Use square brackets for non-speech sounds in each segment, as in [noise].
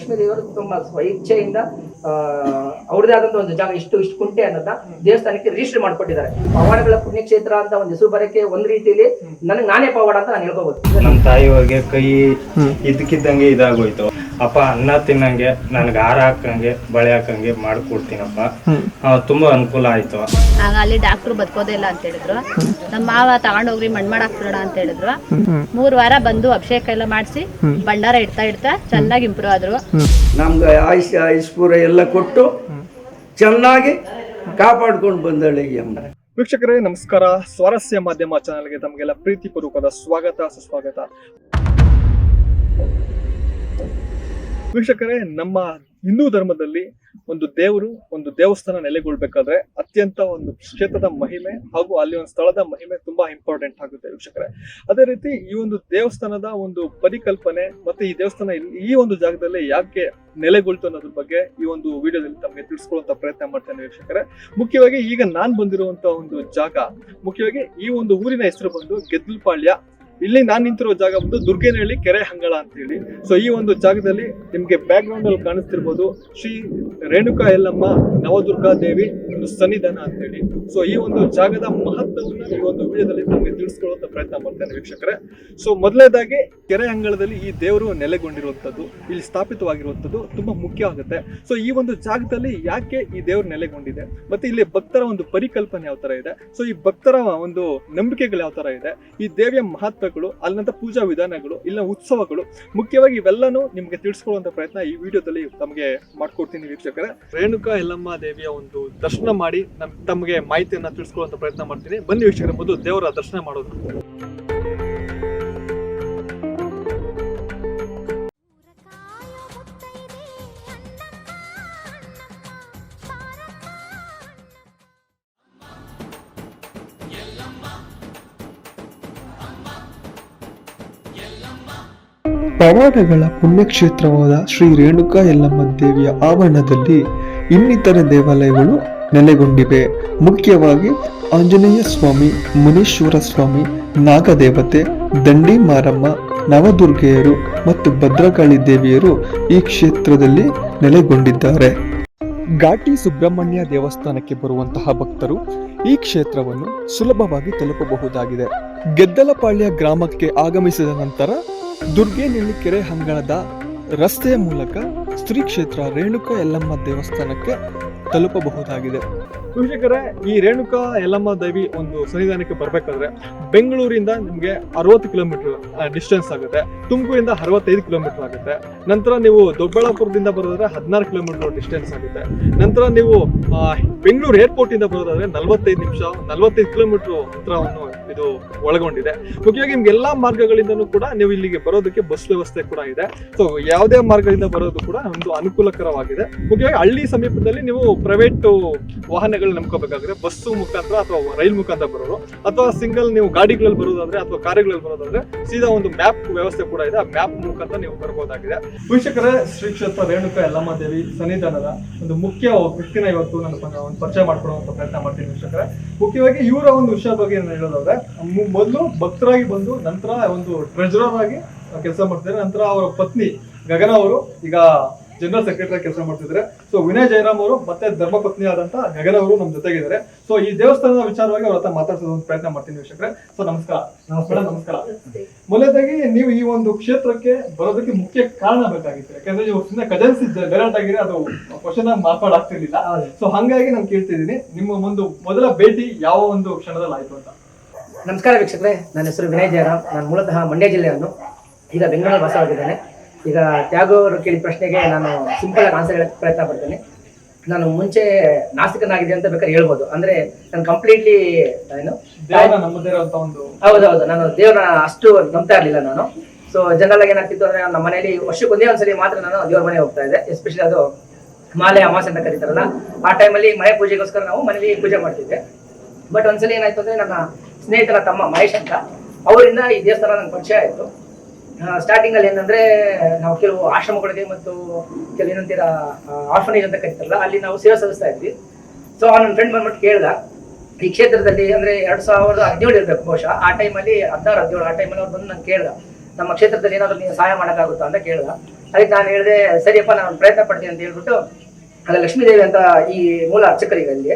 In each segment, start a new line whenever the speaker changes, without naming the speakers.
ಲಕ್ಷ್ಮೀ ದೇವರು ತುಂಬಾ ಸ್ವಇಚ್ಛೆಯಿಂದ ಆ, ಅವ್ರದೇ ಆದಂತ ಒಂದು ಜಾಗ ಇಷ್ಟು ಇಷ್ಟು ಕುಂಟೆ ಅನ್ನೋದನ್ನ ದೇವಸ್ಥಾನಕ್ಕೆ ರಿಜಿಸ್ಟರ್ ಮಾಡ್ಕೊಟ್ಟಿದ್ದಾರೆ. ಪವಾಡಗಳ ಪುಣ್ಯಕ್ಷೇತ್ರ ಅಂತ ಒಂದು ಹೆಸರು ಬರಕ್ಕೆ ಒಂದ್ ರೀತಿಯಲ್ಲಿ ನನಗೆ ನಾನೇ ಪವಾಡ ಅಂತ ನಾನು ಹೇಳ್ಕೋಬಹುದು
ನಮ್ಮ ತಾಯಿಯವ್ರಿಗೆ ಕೈ ಇದ್ದಕ್ಕಿದ್ದಂಗೆ ಇದಾಗೋಯ್ತು. ಅಪ್ಪ ಅನ್ನ ತಿನ್ನಂಗೆ ನನ್ಗೆ ಆರ ಹಾಕಂಗೆ ಬಳೆ ಹಾಕಂಗೆ ಮಾಡ್ಕೊಡ್ತೀನಪ್ಪ. ಆ, ತುಂಬಾ ಅನುಕೂಲ ಆಯ್ತು.
ಆಗ ಅಲ್ಲಿ ಡಾಕ್ಟ್ರು ಬದುಕೋದೇ ಇಲ್ಲ ಅಂತ ಹೇಳಿದ್ರು. ನಮ್ಮ ಮಾವ ತಗೊಂಡೋಗ್ರಿ ಮಣ್ ಮಾಡಾಕ್ಬಿಡೋಣ ಅಂತ ಹೇಳಿದ್ರು. ಮೂರ್ ವಾರ ಬಂದು ಅಭಿಷೇಕ ಎಲ್ಲ ಮಾಡಿಸಿ ಭಂಡಾರ ಇಡ್ತಾ ಇಡ್ತಾ ಚೆನ್ನಾಗಿ ಇಂಪ್ರೂವ್ ಆದ್ರು.
ನಮ್ಗೆ ಆಯುಷ್ ಪೂರ ಎಲ್ಲ ಕೊಟ್ಟು ಚೆನ್ನಾಗಿ ಕಾಪಾಡ್ಕೊಂಡು ಬಂದಳೆ ಈ ಅಮ್ಮ.
ವೀಕ್ಷಕರೇ ನಮಸ್ಕಾರ. ಸ್ವಾರಸ್ಯ ಮಾಧ್ಯಮ ಚಾನೆಲ್ಗೆ ತಮಗೆಲ್ಲ ಪ್ರೀತಿಪೂರ್ವಕದ ಸ್ವಾಗತ ಸುಸ್ವಾಗತ. ವೀಕ್ಷಕರೇ, ನಮ್ಮ ಹಿಂದೂ ಧರ್ಮದಲ್ಲಿ ಒಂದು ದೇವರು ಒಂದು ದೇವಸ್ಥಾನ ನೆಲೆಗೊಳ್ಬೇಕಾದ್ರೆ ಅತ್ಯಂತ ಒಂದು ಕ್ಷೇತ್ರದ ಮಹಿಮೆ ಹಾಗೂ ಅಲ್ಲಿ ಒಂದು ಸ್ಥಳದ ಮಹಿಮೆ ತುಂಬಾ ಇಂಪಾರ್ಟೆಂಟ್ ಆಗುತ್ತೆ ವೀಕ್ಷಕರೇ. ಅದೇ ರೀತಿ ಈ ಒಂದು ದೇವಸ್ಥಾನದ ಒಂದು ಪರಿಕಲ್ಪನೆ ಮತ್ತೆ ಈ ದೇವಸ್ಥಾನ ಈ ಒಂದು ಜಾಗದಲ್ಲಿ ಯಾಕೆ ನೆಲೆಗೊಳ್ತು ಅನ್ನೋದ್ರ ಬಗ್ಗೆ ಈ ಒಂದು ವಿಡಿಯೋದಲ್ಲಿ ತಮಗೆ ತಿಳಿಸ್ಕೊಳ್ಳುವಂತ ಪ್ರಯತ್ನ ಮಾಡ್ತೇನೆ ವೀಕ್ಷಕರೇ. ಮುಖ್ಯವಾಗಿ ಈಗ ನಾನ್ ಬಂದಿರುವಂತ ಒಂದು ಜಾಗ, ಮುಖ್ಯವಾಗಿ ಈ ಒಂದು ಊರಿನ ಹೆಸರು ಬಂದು ಗೆದ್ದಲ್ಪಾಳ್ಯ ಇಲ್ಲಿ ನಾನ್ ನಿಂತಿರೋ ಜಾಗ ಬಂದು ದುರ್ಗೇನಹಳ್ಳಿ ಕೆರೆ ಹಂಗಳ ಅಂತ ಹೇಳಿ ಸೊ ಈ ಒಂದು ಜಾಗದಲ್ಲಿ ನಿಮ್ಗೆ ಬ್ಯಾಕ್ ಗ್ರೌಂಡ್ ಅಲ್ಲಿ ಕಾಣಿಸ್ತಿರ್ಬೋದು ಶ್ರೀ ರೇಣುಕಾ ಎಲ್ಲಮ್ಮ ನವದುರ್ಗಾ ದೇವಿ ಒಂದು ಸನ್ನಿಧಾನ ಅಂತ ಹೇಳಿ ಸೊ ಈ ಒಂದು ಜಾಗದ ಮಹತ್ವವನ್ನು ಈ ಒಂದು ವಿಡಿಯೋದಲ್ಲಿ ನಮಗೆ ತಿಳಿಸ್ಕೊಳ್ಳುವಂತ ಪ್ರಯತ್ನ ಮಾಡ್ತೇನೆ ವೀಕ್ಷಕರೇ. ಸೊ ಮೊದಲನೇದಾಗಿ ಕೆರೆ ಅಂಗಳದಲ್ಲಿ ಈ ದೇವರು ನೆಲೆಗೊಂಡಿರುವಂತದ್ದು ಇಲ್ಲಿ ಸ್ಥಾಪಿತವಾಗಿರುವಂಥದ್ದು ತುಂಬಾ ಮುಖ್ಯ ಆಗುತ್ತೆ. ಸೊ ಈ ಒಂದು ಜಾಗದಲ್ಲಿ ಯಾಕೆ ಈ ದೇವರು ನೆಲೆಗೊಂಡಿದೆ? ಮತ್ತೆ ಇಲ್ಲಿ ಭಕ್ತರ ಒಂದು ಪರಿಕಲ್ಪನೆ ಯಾವ ತರ ಇದೆ? ಸೊ ಈ ಭಕ್ತರ ಒಂದು ನಂಬಿಕೆಗಳು ಯಾವ ತರ ಇದೆ? ಈ ದೇವಿಯ ಮಹತ್ವಗಳು ಅಲ್ಲಿನಂತ ಪೂಜಾ ವಿಧಾನಗಳು ಇಲ್ಲ ಉತ್ಸವಗಳು, ಮುಖ್ಯವಾಗಿ ಇವೆಲ್ಲನೂ ನಿಮಗೆ ತಿಳಿಸ್ಕೊಳ್ಳುವಂತ ಪ್ರಯತ್ನ ಈ ವಿಡಿಯೋದಲ್ಲಿ ತಮಗೆ ಮಾಡ್ಕೊಡ್ತೀನಿ ವೀಕ್ಷಕರ. ರೇಣುಕಾ ಯಲ್ಲಮ್ಮ ದೇವಿಯ ಒಂದು ದರ್ಶನ ಮಾಡಿ ನಮ್, ತಮಗೆ ಮಾಹಿತಿಯನ್ನ ತಿಳಿಸ್ಕೊಳ್ಳುವಂತ ಪ್ರಯತ್ನ ಮಾಡ್ತೀನಿ. ಬನ್ನಿ ವೀಕ್ಷಕರ, ಮೊದಲು ದೇವರ ದರ್ಶನ ಮಾಡೋದು
ಪವಾಡಗಳ ಪುಣ್ಯಕ್ಷೇತ್ರವಾದ ಶ್ರೀ ರೇಣುಕಾ ಯಲ್ಲಮ್ಮ ದೇವಿಯ ಆವರಣದಲ್ಲಿ ಇನ್ನಿತರ ದೇವಾಲಯಗಳು ನೆಲೆಗೊಂಡಿವೆ. ಮುಖ್ಯವಾಗಿ ಆಂಜನೇಯ ಸ್ವಾಮಿ, ಮುನೀಶ್ವರ ಸ್ವಾಮಿ, ನಾಗದೇವತೆ, ದಂಡಿ ಮಾರಮ್ಮ, ನವದುರ್ಗೆಯರು ಮತ್ತು ಭದ್ರಕಾಳಿ ದೇವಿಯರು ಈ ಕ್ಷೇತ್ರದಲ್ಲಿ ನೆಲೆಗೊಂಡಿದ್ದಾರೆ. ಘಾಟಿ ಸುಬ್ರಹ್ಮಣ್ಯ ದೇವಸ್ಥಾನಕ್ಕೆ ಬರುವಂತಹ ಭಕ್ತರು ಈ ಕ್ಷೇತ್ರವನ್ನು ಸುಲಭವಾಗಿ ತಲುಪಬಹುದಾಗಿದೆ. ಗೆದ್ದಲಪಾಳ್ಯ ಗ್ರಾಮಕ್ಕೆ ಆಗಮಿಸಿದ ನಂತರ ದುರ್ಗೇನಹಳ್ಳಿ ಕೆರೆ ಅಂಗಳದ ರಸ್ತೆಯ ಮೂಲಕ ಸ್ತ್ರೀ ಕ್ಷೇತ್ರ ರೇಣುಕಾ ಯಲ್ಲಮ್ಮ ದೇವಸ್ಥಾನಕ್ಕೆ ತಲುಪಬಹುದಾಗಿದೆ.
ವೀಕ್ಷಕರೇ, ಈ ರೇಣುಕಾ ಯಲ್ಲಮ್ಮ ದೇವಿ ಒಂದು ಸನ್ನಿಧಾನಕ್ಕೆ ಬರಬೇಕಾದ್ರೆ ಬೆಂಗಳೂರಿಂದ ನಿಮಗೆ ಅರವತ್ತು ಕಿಲೋಮೀಟರ್ ಡಿಸ್ಟೆನ್ಸ್ ಆಗುತ್ತೆ. ತುಮಕೂರಿಂದ ಅರವತ್ತೈದು ಕಿಲೋಮೀಟರ್ ಆಗುತ್ತೆ. ನಂತರ ನೀವು ದೊಡ್ಡಬಳ್ಳಾಪುರದಿಂದ ಬರೋದಾದ್ರೆ ಹದಿನಾರು ಕಿಲೋಮೀಟರ್ ಡಿಸ್ಟೆನ್ಸ್ ಆಗುತ್ತೆ. ನಂತರ ನೀವು ಬೆಂಗಳೂರು ಏರ್ಪೋರ್ಟ್ ಇಂದ ಬರೋದಾದ್ರೆ ನಲವತ್ತೈದು ನಿಮಿಷ, ನಲವತ್ತೈದು ಕಿಲೋಮೀಟರ್ ಹತ್ರವನ್ನು ಇದು ಒಳಗೊಂಡಿದೆ. ಮುಖ್ಯವಾಗಿ ನಿಮ್ಗೆ ಎಲ್ಲಾ ಮಾರ್ಗಗಳಿಂದನೂ ಕೂಡ ನೀವು ಇಲ್ಲಿಗೆ ಬರೋದಕ್ಕೆ ಬಸ್ ವ್ಯವಸ್ಥೆ ಕೂಡ ಇದೆ. ಸೊ ಯಾವುದೇ ಮಾರ್ಗದಿಂದ ಬರೋದು ಕೂಡ ಒಂದು ಅನುಕೂಲಕರವಾಗಿದೆ. ಮುಖ್ಯವಾಗಿ ಹಳ್ಳಿ ಸಮೀಪದಲ್ಲಿ ನೀವು ಪ್ರೈವೇಟ್ ವಾಹನಗಳು ನಂಬ್ಕೋಬೇಕಾದ್ರೆ ಬಸ್ಸು ಮುಖಾಂತರ ಅಥವಾ ರೈಲ್ ಮುಖಾಂತರ ಬರೋರು, ಅಥವಾ ಸಿಂಗಲ್ ನೀವು ಗಾಡಿಗಳಲ್ಲಿ ಬರೋದಾದ್ರೆ ಅಥವಾ ಕಾರುಗಳಲ್ಲಿ ಬರೋದಾದ್ರೆ ಸೀದಾ ಒಂದು ಮ್ಯಾಪ್ ವ್ಯವಸ್ಥೆ ಕೂಡ ಇದೆ. ಆ ಮ್ಯಾಪ್ ಮುಖಾಂತರ ನೀವು ಬರಬಹುದಾಗಿದೆ ವೀಕ್ಷಕರೇ, ಶ್ರೀ ಕ್ಷೇತ್ರ ರೇಣುಕ ಯಲ್ಲಮ್ಮ ದೇವಿ ಸನ್ನಿಧಾನದ ಒಂದು ಮುಖ್ಯ ವ್ಯಕ್ತಿನ ಇವತ್ತು ನಾನು ಒಂದು ಪರಿಚಯ ಮಾಡ್ಕೊಳ್ಳುವಂತ ಪ್ರಯತ್ನ ಮಾಡ್ತೀನಿ ವೀಕ್ಷಕರೇ. ಮುಖ್ಯವಾಗಿ ಇವರ ಒಂದು ವಿಷಯ ಬಗ್ಗೆ ನಾನು ಹೇಳೋದಾದ್ರೆ ಮೊದಲು ಭಕ್ತರಾಗಿ ಬಂದು ನಂತರ ಒಂದು ಟ್ರೆಜರರ್ ಆಗಿ ಕೆಲಸ ಮಾಡ್ತಿದ್ದಾರೆ. ನಂತರ ಅವರ ಪತ್ನಿ ಗಗನ ಅವರು ಈಗ ಜನರಲ್ ಸೆಕ್ರೆಟರಿ ಕೆಲಸ ಮಾಡ್ತಿದ್ದಾರೆ. ಸೊ ವಿನಯ್ ಜಯರಾಮ್ ಅವರು ಮತ್ತೆ ಧರ್ಮಪತ್ನಿ ಆದಂತ ಗಗನ ಅವರು ನಮ್ಮ ಜೊತೆಗಿದ್ದಾರೆ. ಸೊ ಈ ದೇವಸ್ಥಾನದ ವಿಚಾರವಾಗಿ ಅವ್ರ ಹತ್ರ ಮಾತಾಡ್ಸೋದು ಒಂದು ಪ್ರಯತ್ನ ಮಾಡ್ತೀನಿ ವೀಕ್ಷಕರೇ. ಸೊ ನಮಸ್ಕಾರ. ನಮಸ್ಕಾರ ನಮಸ್ಕಾರ. ಮೊದಲನೇದಾಗಿ ನೀವು ಈ ಒಂದು ಕ್ಷೇತ್ರಕ್ಕೆ ಬರೋದಕ್ಕೆ ಮುಖ್ಯ ಕಾರಣ ಬೇಕಾಗಿತ್ತು. ಯಾಕಂದ್ರೆ ನೀವು ಸುಮ್ಮನೆ ಕಜನ್ಸ್ ಡೈರೆಕ್ಟ್ ಆಗಿದೆ ಅದು ಕ್ವಶನ್ ಆಗಿ ಮಾತಾಡಾಗ್ತಿರ್ಲಿಲ್ಲ ಸೊ ಹಂಗಾಗಿ ನಾನು ಕೇಳ್ತಿದ್ದೀನಿ ನಿಮ್ಮ ಒಂದು ಮೊದಲ ಭೇಟಿ ಯಾವ ಒಂದು ಕ್ಷಣದಲ್ಲಿ ಆಯ್ತು ಅಂತ?
ನಮಸ್ಕಾರ ವೀಕ್ಷಕರೇ ನನ್ನ ಹೆಸರು ವಿನಯ್ ಜಯರಾಮ್. ನಾನು ಮೂಲತಃ ಮಂಡ್ಯ ಜಿಲ್ಲೆಯನ್ನು ಈಗ ಬೆಂಗಳೂರಲ್ಲಿ ವಾಸವಾಗಿದ್ದೇನೆ ಈಗ ತ್ಯಾಗ ಅವರು ಕೇಳಿದ ಪ್ರಶ್ನೆಗೆ ನಾನು ಸಿಂಪಲ್ ಆಗಿ ಆನ್ಸರ್ ಹೇಳಕ್ಕೆ ಪ್ರಯತ್ನ ಪಡ್ತೇನೆ. ನಾನು ಮುಂಚೆ ನಾಸ್ತಿಕನಾಗಿದೆ ಅಂತ ಬೇಕಾದ್ರೆ ಹೇಳ್ಬೋದು. ಅಂದ್ರೆ ನಾನು ಕಂಪ್ಲೀಟ್ಲಿ ಏನು?
ದೇವರ
ಹೌದೌದು. ನಾನು ದೇವ್ರನ್ನ ಅಷ್ಟು ನಂಬ್ತಾ ಇರಲಿಲ್ಲ ನಾನು. ಸೊ ಜನರಲ್ ಆಗಿ ಏನಾಗ್ತಿತ್ತು ಅಂದ್ರೆ ನಮ್ಮ ಮನೆಯಲ್ಲಿ ವರ್ಷಕ್ಕೆ ಒಂದೇ ಒಂದ್ಸಲಿ ಮಾತ್ರ ನಾನು ದೇವ್ರ ಮನೆ ಹೋಗ್ತಾ ಇದ್ದೆ. ಎಸ್ಪೆಷಲಿ ಅದು ಮಾಲೆ ಅಮಾಸೆ ಅಂತ ಕರೀತಾರಲ್ಲ ಆ ಟೈಮಲ್ಲಿ ಮನೆ ಪೂಜೆಗೋಸ್ಕರ ನಾವು ಮನೇಲಿ ಪೂಜೆ ಮಾಡ್ತಿದ್ದೆ. ಬಟ್ ಒಂದ್ಸಲಿ ಏನಾಯ್ತು ಅಂದ್ರೆ ನನ್ನ ಸ್ನೇಹಿತರ ತಮ್ಮ ಮಹೇಶ್ ಅಂತ. ಅವರಿಂದ ಈ ದೇವಸ್ಥಾನ ನನ್ಗೆ ಪರಿಚಯ ಆಯಿತು. ಸ್ಟಾರ್ಟಿಂಗ್ ಅಲ್ಲಿ ಏನಂದ್ರೆ ನಾವು ಕೆಲವು ಆಶ್ರಮಗಳಿಗೆ ಮತ್ತು ಕೆಲವು ಏನಂತೀರ ಆರ್ಫನೇಜ್ ಅಂತ ಕರಿತಾರಲ್ಲ, ಅಲ್ಲಿ ನಾವು ಸೇವೆ ಸಲ್ಲಿಸ್ತಾ ಇದ್ವಿ. ಸೊ ನನ್ನ ಫ್ರೆಂಡ್ ಬಂದ್ಬಿಟ್ಟು ಕೇಳ್ದ, ಈ ಕ್ಷೇತ್ರದಲ್ಲಿ ಅಂದ್ರೆ ಎರಡ್ ಸಾವಿರದ ಹದಿನೇಳು ಇರ್ಬೇಕು ಬಹುಶಃ. ಆ ಟೈಮಲ್ಲಿ ಹದಿನಾರು, ಹದಿನೇಳು, ಆ ಟೈಮಲ್ಲಿ ಅವ್ರು ಬಂದು ನಾನು ಕೇಳ್ದ, ನಮ್ಮ ಕ್ಷೇತ್ರದಲ್ಲಿ ಏನಾದ್ರು ನೀವು ಸಹಾಯ ಮಾಡೋಕ್ಕಾಗುತ್ತಾ ಅಂತ ಕೇಳ್ದ. ಅದಕ್ಕೆ ನಾನು ಹೇಳಿದೆ, ಸರಿಯಪ್ಪ, ನಾನು ಪ್ರಯತ್ನ ಪಡ್ತೀನಿ ಅಂತ ಹೇಳ್ಬಿಟ್ಟು, ಅಲ್ಲ ಲಕ್ಷ್ಮೀದೇವಿ ಅಂತ ಈ ಮೂಲ ಅರ್ಚಕರಿಗೆ ಅಲ್ಲಿ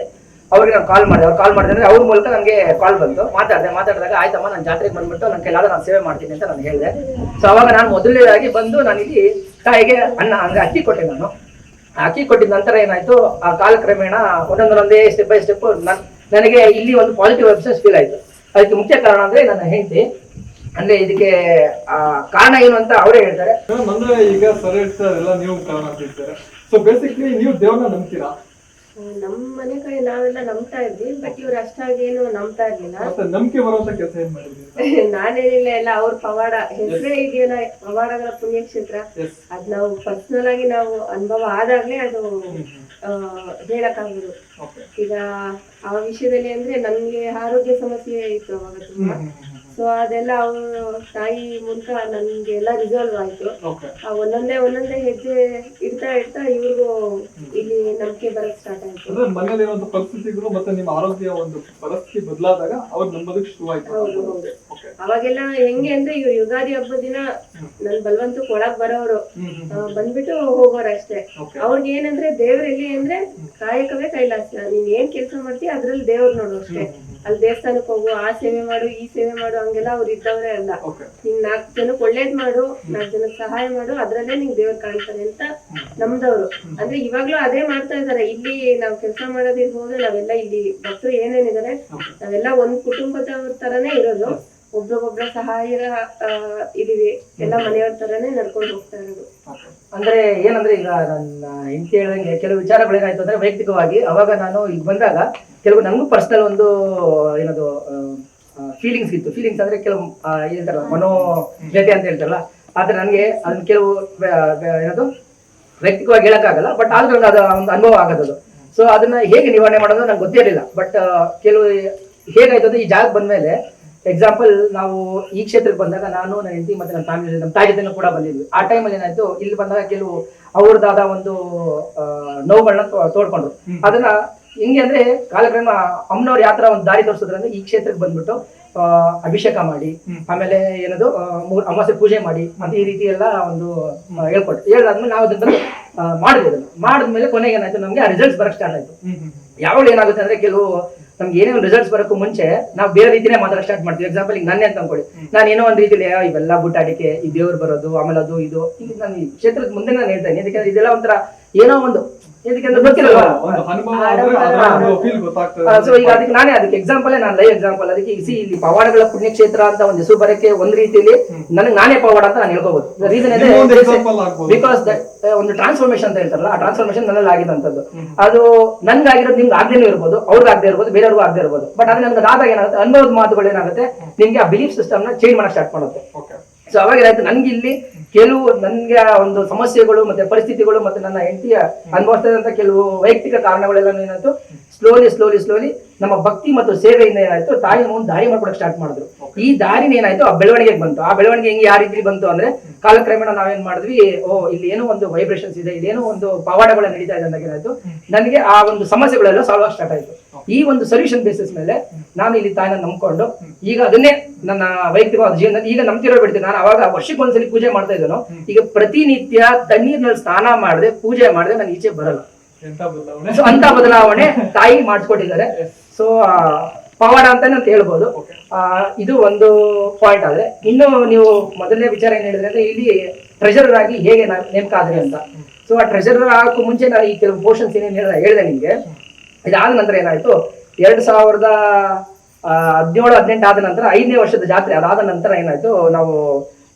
ಅವ್ರಿಗೆ ನಾನು ಕಾಲ್ ಮಾಡಿದೆ. ಅವ್ರು ಕಾಲ್ ಮಾಡಿದ್ರೆ ಅವ್ರ ಮೂಲಕ ನನಗೆ ಕಾಲ್ ಬಂತು. ಮಾತಾಡಿದೆ, ಮಾತಾಡಿದಾಗ, ಆಯ್ತಮ್ಮ, ನಾನು ಜಾತ್ರೆಗೆ ಬಂದ್ಬಿಟ್ಟು ನನ್ನ ಕೈಲಾದ ನಾನು ಸೇವೆ ಮಾಡ್ತೀನಿ ಅಂತ ನಾನು ಹೇಳಿದೆ. ಸೊ ಅವಾಗ ನಾನು ಮೊದಲನೇದಾಗಿ ಬಂದು ನಾನು ಇಲ್ಲಿ ತಾಯಿಗೆ ಅನ್ನ, ಅಂದ್ರೆ ಅಕ್ಕಿ ಕೊಟ್ಟೆ ನಾನು. ಅಕ್ಕಿ ಕೊಟ್ಟಿದ ನಂತರ ಏನಾಯ್ತು, ಆ ಕಾಲಕ್ರಮೇಣ ಒಂದೊಂದೊಂದೇ ಸ್ಟೆಪ್ ಬೈ ಸ್ಟೆಪ್ ನನಗೆ ಇಲ್ಲಿ ಒಂದು ಪಾಸಿಟಿವ್ ಎಬ್ಸೆನ್ಸ್ ಫೀಲ್ ಆಯ್ತು. ಅದಕ್ಕೆ ಮುಖ್ಯ ಕಾರಣ ಅಂದ್ರೆ ನನ್ನ ಹೆಂಡತಿ. ಅಂದ್ರೆ ಇದಕ್ಕೆ, ಆ, ಕಾರಣ ಏನು ಅಂತ ಅವರೇ ಹೇಳ್ತಾರೆ.
ಅಂದ್ರೆ ಈಗ ನೀವು ಕಾರಣ ಸೊ ಬೇಸಿಕ್ಲಿ ನೀವು ದೇವ್ರನ್ನ ನಂಬ್ತೀರಾ?
ನಮ್ಮ ಮನೆ ಕಡೆ ನಾವೆಲ್ಲ ನಂಬ್ತಾ ಇದ್ವಿ ಬಟ್ ಇವ್ರು ಅಷ್ಟಾಗಿ ಏನು ನಂಬ್ತಾ ಇರ್ಲಿಲ್ಲ.
ಮತ್ತೆ ನಂಬಿಕೆ ಬರುವಂತ ಕೆಲಸ ಏನ್ ಮಾಡಿದ್ರಿ? [laughs]
ನಾನೇನಿಲ್ಲ ಎಲ್ಲ ಅವ್ರ ಪವಾಡ. ಹೆಸರೇ ಇದೆಯಲ್ಲ ಪವಾಡಗಳ ಪುಣ್ಯಕ್ಷೇತ್ರ. ಅದ್ ನಾವು ಪರ್ಸನಲ್ ಆಗಿ ನಾವು ಅನುಭವ ಆದಾಗ್ಲೇ ಅದು ಹೇಳಕ್ಕಾಗೋದು. ಈಗ ಆ ವಿಷಯದಲ್ಲಿ ಅಂದ್ರೆ ನನ್ಗೆ ಆರೋಗ್ಯ ಸಮಸ್ಯೆ ಇತ್ತು ಅವಾಗ ತುಂಬಾ. ಸೊ ಅದೆಲ್ಲ ಅವ್ರ ತಾಯಿ ಮೂಲಕ ನನ್ಗೆ ಎಲ್ಲ ರಿಸಾಲ್ವ್ ಆಯ್ತು. ಆ ಒಂದೊಂದೇ ಒಂದೊಂದೇ ಹೆಜ್ಜೆ ಇಡ್ತಾ ಇಡ್ತಾ ಇವ್ರಿಗೂ ಇಲ್ಲಿ ನಂಬಿಕೆ ಬರಕ್ ಸ್ಟಾರ್ಟ್ ಆಯ್ತು.
ಅಂದ್ರೆ ಮನೇಲಿರುವಂತ ಪರಿಸ್ಥಿತಿಗಳು ಮತ್ತೆ ನಿಮ್ಮ ಆರೋಗ್ಯ ಒಂದು ಪರಿಸ್ಥಿತಿ ಬದಲಾದಾಗ ಅವ್ರು ನಂಬೋದಕ್ಕೆ ಶುರು ಆಯ್ತು
ಅವಾಗೆಲ್ಲ ಹೆಂಗೆ ಅಂದ್ರೆ ಇವ್ರು ಯುಗಾದಿ ಹಬ್ಬದ ದಿನ ನನ್ ಬಲ್ವಂತು ಒಳಗ್ ಬರೋರು. ಬಂದ್ಬಿಟ್ಟು ಹೋಗೋರು ಅಷ್ಟೇ. ಅವ್ರಿಗೆ ಏನಂದ್ರೆ ದೇವ್ರ ಎಲ್ಲಿ ಅಂದ್ರೆ ಕಾಯಕವೇ ಕೈಲಾಸ ನೀನ್ ಏನ್ ಕೆಲಸ ಮಾಡ್ತೀಯ ಅದ್ರಲ್ಲಿ ದೇವ್ರ ನೋಡು ಅಷ್ಟೇ. ಅಲ್ಲಿ ದೇವಸ್ಥಾನಕ್ಕೆ ಹೋಗು ಆ ಸೇವೆ ಮಾಡು ಈ ಸೇವೆ ಮಾಡು ಹಂಗೆಲ್ಲ ಅವ್ರು ಇದ್ದವ್ರೆ ಅಲ್ಲ. ನೀನ್ ನಾಲ್ಕು ಜನಕ್ಕೆ ಒಳ್ಳೇದ್ ಮಾಡು ನಾಲ್ಕು ಜನಕ್ಕೆ ಸಹಾಯ ಮಾಡು ಅದ್ರಲ್ಲೇ ನಿಂಗೆ ದೇವ್ರು ಕಾಣ್ತಾರೆ ಅಂತ ನಮ್ದವ್ರು. ಅಂದ್ರೆ ಇವಾಗ್ಲೂ ಅದೇ ಮಾಡ್ತಾ ಇದಾರೆ. ಇಲ್ಲಿ ನಾವ್ ಕೆಲಸ ಮಾಡೋದಿರ್ಬೋದು ನಾವೆಲ್ಲ ಇಲ್ಲಿ ಭಕ್ತರು ಏನೇನಿದಾರೆ ನಾವೆಲ್ಲ ಒಂದ್ ಕುಟುಂಬದವ್ರ ತರಾನೇ ಇರೋದು. ಒಬ್ರಿಗೊಬ್ರ ಸಹಾಯ ಆ, ಇದೀವಿ ಎಲ್ಲ ಮನೆಯವ್ರ ತರನೇ ನಡ್ಕೊಂಡು ಹೋಗ್ತಾ ಇರೋದು.
ಅಂದ್ರೆ ಏನಂದ್ರೆ ಈಗ ನನ್ನ ಹೆಂಡತಿ ಹೇಳಿದಂಗೆ ಕೆಲವು ವಿಚಾರಗಳೇನಾಯ್ತು ಅಂದ್ರೆ ವೈಯಕ್ತಿಕವಾಗಿ ಅವಾಗ ನಾನು ಈಗ ಬಂದಾಗ ಕೆಲವು ನನಗೂ ಪರ್ಸನಲ್ ಒಂದು ಏನದು ಫೀಲಿಂಗ್ಸ್ ಇತ್ತು. ಫೀಲಿಂಗ್ಸ್ ಅಂದ್ರೆ ಕೆಲವು ಏನಂತಾರಲ್ಲ ಹೇಳ್ತಾರಲ್ಲ ಮನೋ ಜತೆ ಅಂತ ಹೇಳ್ತಾರಲ್ಲ ಆದ್ರೆ ನನಗೆ ಅದನ್ನ ಕೆಲವು ಏನದು ವೈಯಕ್ತಿಕವಾಗಿ ಹೇಳಕ್ಕಾಗಲ್ಲ ಬಟ್ ಆದ್ರೆ ನಂಗೆ ಅದು ಒಂದು ಅನುಭವ ಆಗೋದದು. ಸೊ ಅದನ್ನ ಹೇಗೆ ನಿವಾರಣೆ ಮಾಡೋದು ನಂಗೆ ಗೊತ್ತಿರಲಿಲ್ಲ. ಬಟ್ ಕೆಲವು ಹೇಗಾಯ್ತು ಅಂದ್ರೆ ಈ ಜಾಗಕ್ಕೆ ಬಂದ್ಮೇಲೆ ಎಕ್ಸಾಂಪಲ್ ನಾವು ಈ ಕ್ಷೇತ್ರಕ್ಕೆ ಬಂದಾಗ ನಾನು ನನ್ನ ಹೆಂಡತಿ ಮತ್ತೆ ನನ್ನ ಫ್ಯಾಮಿಲಿ ನಮ್ಮ ತಾಯಿ ಜೊತೆನೂ ಕೂಡ ಬಂದಿದ್ವಿ. ಆ ಟೈಮಲ್ಲಿ ಏನಾಯ್ತು ಇಲ್ಲಿ ಬಂದಾಗ ಕೆಲವು ಅವ್ರದ್ದಾದ ಒಂದು ನೋವುಗಳನ್ನ ತೋಡ್ಕೊಂಡ್ರು. ಅದನ್ನ ಹಿಂಗೆ ಅಂದ್ರೆ ಕಾಲಕ್ರಮ ಅಮ್ಮನವ್ರು ಯಾತ್ರ ತರ ಒಂದು ದಾರಿ ತೋರಿಸಿದ್ರು ಅಂದ್ರೆ ಈ ಕ್ಷೇತ್ರಕ್ಕೆ ಬಂದ್ಬಿಟ್ಟು ಅಭಿಷೇಕ ಮಾಡಿ ಆಮೇಲೆ ಏನದು ಅಮಾಸೆ ಅಮಾವಾಸ್ಯೆ ಪೂಜೆ ಮಾಡಿ ಮತ್ತೆ ಈ ರೀತಿ ಎಲ್ಲ ಒಂದು ಹೇಳ್ಕೊಟ್ಟು ಹೇಳಾದ್ಮೇಲೆ ನಾವು ಅದನ್ನ ಮಾಡಿದ್ವಿ ಅದನ್ನ. ಮಾಡಿದ್ಮೇಲೆ ಕೊನೆಗೆ ಏನಾಯ್ತು ನಮ್ಗೆ ಆ ರಿಸಲ್ಟ್ಸ್ ಬರಕ್ ಸ್ಟಾರ್ಟ್ ಆಯ್ತು. ಯಾವಾಗ ಏನಾಗುತ್ತೆ ಅಂದ್ರೆ ಕೆಲವು ನಮ್ಗೆ ಏನೇ ಒಂದು ರಿಸಲ್ಟ್ಸ್ ಬರೋಕ್ಕೂ ಮುಂಚೆ ನಾವು ಬೇರೆ ರೀತಿನೇ ಮಾತ್ರ ಸ್ಟಾರ್ಟ್ ಮಾಡ್ತೀವಿ. ಎಕ್ಸಾಂಪಲ್ ಈಗ ನನ್ನೇ ಅಂತ ಅನ್ಕೊಳ್ಳಿ. ನಾನು ಏನೋ ಒಂದು ರೀತಿಲಿ ಇವೆಲ್ಲ ಬುಟ್ಟಾಡಿಕೆ ಈ ದೇವ್ರು ಬರೋದು ಆಮೇಲೆ ಅದು ಇದು. ಈಗ ನಾನು ಈ ಕ್ಷೇತ್ರದ ಮುಂದೆ ನಾನು ಹೇಳ್ತೇನೆ ಯಾಕಂದ್ರೆ ಇದೆಲ್ಲ ಒಂಥರ ಏನೋ ಒಂದು ಗೊತ್ತಿರಲ್ವಾ ಸೊ ಈಗ ಅದಕ್ಕೆ ನಾನೇ ಅದಕ್ಕೆ ಎಕ್ಸಾಂಪಲ್ ನಾನು ಲೈವ್ ಎಕ್ಸಾಂಪಲ್ ಅದಕ್ಕೆ ಈ ಸಿ ಇಲ್ಲಿ ಪವಾಡಗಳ ಪುಣ್ಯಕ್ಷೇತ್ರ ಅಂತ ಒಂದು ಹೆಸರು ಬರಕ್ಕೆ ಒಂದ್ ರೀತಿಯಲ್ಲಿ ನನಗೆ ನಾನೇ ಪವಾಡ ಅಂತ ನಾನು ಹೇಳ್ಕೋಬಹುದು ರೀಸನ್
ಇದೆ ಒಂದು ದಟ್
ಬಿಕಾಸ್ ಒಂದು ಟ್ರಾನ್ಸ್ಫಾರ್ಮೇಶನ್ ಅಂತ ಹೇಳ್ತಾರಲ್ಲ ಆ ಟ್ರಾನ್ಸ್ಫಾರ್ಮೇಶನ್ ನನ್ನಲ್ಲಿ ಆಗಿದಂತದ್ದು. ಅದು ನನ್ಗಾಗಿರೋದು ನಿಮ್ಗೆ ಆಗದೇನೂ ಇರ್ಬೋದು ಅವ್ರಿಗೆ ಆಗದೆ ಇರ್ಬೋದು ಬೇರೆಯವ್ರಿಗೂ ಆಗದೆ ಇರ್ಬೋದು. ಬಟ್ ಅದು ನನ್ಗೆ ಅದಾದಾಗ ಏನಾಗುತ್ತೆ ಅನುಭವದ ಮಾತುಗಳು ಏನಾಗುತ್ತೆ ನಿಮ್ಗೆ ಆ ಬಿಲೀಫ್ ಸಿಸ್ಟಮ್ನ ಚೇಂಜ್ ಮಾಡಕ್ ಸ್ಟಾರ್ಟ್ ಮಾಡುತ್ತೆ. ಸೊ ಅವಾಗ ಏನಾಯ್ತು ನನ್ಗೆ ಇಲ್ಲಿ ಕೆಲವು ನನ್ಗೆ ಒಂದು ಸಮಸ್ಯೆಗಳು ಮತ್ತೆ ಪರಿಸ್ಥಿತಿಗಳು ಮತ್ತೆ ನನ್ನ ಹೆಂಡತಿಯ ಅನುಭವಿಸ್ತದಂತ ಕೆಲವು ವೈಯಕ್ತಿಕ ಕಾರಣಗಳೆಲ್ಲ ಏನಾಯ್ತು? ಸ್ಲೋಲಿ ಸ್ಲೋಲಿ ಸ್ಲೋಲಿ ನಮ್ಮ ಭಕ್ತಿ ಮತ್ತು ಸೇವೆಯಿಂದ ಏನಾಯ್ತು? ತಾಯಿ ಒಂದು ದಾರಿ ಮಾಡ್ಕೊಡಕ್ ಸ್ಟಾರ್ಟ್ ಮಾಡಿದ್ರು. ಈ ದಾರಿನ ಏನಾಯ್ತು? ಆ ಬೆಳವಣಿಗೆಗೆ ಬಂತು. ಆ ಬೆಳವಣಿಗೆ ಹೆಂಗೆ ಯಾವ ರೀತಿ ಬಂತು ಅಂದ್ರೆ ಕಾಲಕ್ರಮೇಣ ನಾವೇನ್ ಮಾಡಿದ್ವಿ ಓ ಇಲ್ಲಿ ಏನೋ ಒಂದು ವೈಬ್ರೇಷನ್ಸ್ ಇದೆ ಇದೇನೋ ಒಂದು ಪವಾಡಗಳ ನಡೀತಾ ಇದೆ ಅಂದಾಗ ಏನಾಯ್ತು? ನನಗೆ ಆ ಒಂದು ಸಮಸ್ಯೆಗಳೆಲ್ಲ ಸಾಲ್ವ್ ಆಗಿ ಸ್ಟಾರ್ಟ್ ಆಯ್ತು. ಈ ಒಂದು ಸೊಲ್ಯೂಷನ್ ಬೇಸಿಸ್ ಮೇಲೆ ನಾನು ಇಲ್ಲಿ ತಾಯಿನ ನಂಬ್ಕೊಂಡು ಈಗ ಅದನ್ನೇ ನನ್ನ ವೈಯಕ್ತಿಕವಾದ ಜೀವನ ಈಗ ನಂಬ್ತಿರೋ ಬಿಡ್ತೀನಿ. ನಾನು ಅವಾಗ ವರ್ಷಕ್ಕೆ ಒಂದ್ಸಲಿ ಪೂಜೆ ಮಾಡ್ತಾ ಇದ್ದೇನೋ ಈಗ ಪ್ರತಿನಿತ್ಯ ತಣ್ಣೀರ್ನಲ್ಲಿ ಸ್ನಾನ ಮಾಡದೆ ಪೂಜೆ ಮಾಡದೆ ನಾನು ಈಚೆ ಬರಲ್ಲ. ಸೊ ಅಂತ ಬದಲಾವಣೆ ತಾಯಿ ಮಾಡಿಸ್ಕೊಟ್ಟಿದ್ದಾರೆ. ಸೊ ಪವಾಡ ಅಂತಾನೆ ಅಂತ ಹೇಳ್ಬೋದು ಇದು ಒಂದು ಪಾಯಿಂಟ್ ಆದ್ರೆ ಇನ್ನು ನೀವು ಮೊದಲನೇ ವಿಚಾರ ಏನ್ ಹೇಳಿದ್ರೆ ಅಂದ್ರೆ ಇಲ್ಲಿ ಟ್ರೆಜರರ್ ಆಗಿ ಹೇಗೆ ನೇಮಕ ಆದ್ರೆ ಅಂತ. ಸೊ ಆ ಟ್ರೆಜರರ್ ಆಗಕ್ಕೂ ಮುಂಚೆ ನಾನು ಈ ಕೆಲವು ಪೋರ್ಷನ್ಸ್ ಏನೇನು ಹೇಳಿದೆ ಹೇಳಿದೆ ನಿಮ್ಗೆ. ಇದಾದ ನಂತರ ಏನಾಯ್ತು? ಎರಡ್ ಸಾವಿರದ ಹದಿನೇಳು ಹದಿನೆಂಟು ಆದ ನಂತರ ಐದನೇ ವರ್ಷದ ಜಾತ್ರೆ ಅದಾದ ನಂತರ ಏನಾಯ್ತು? ನಾವು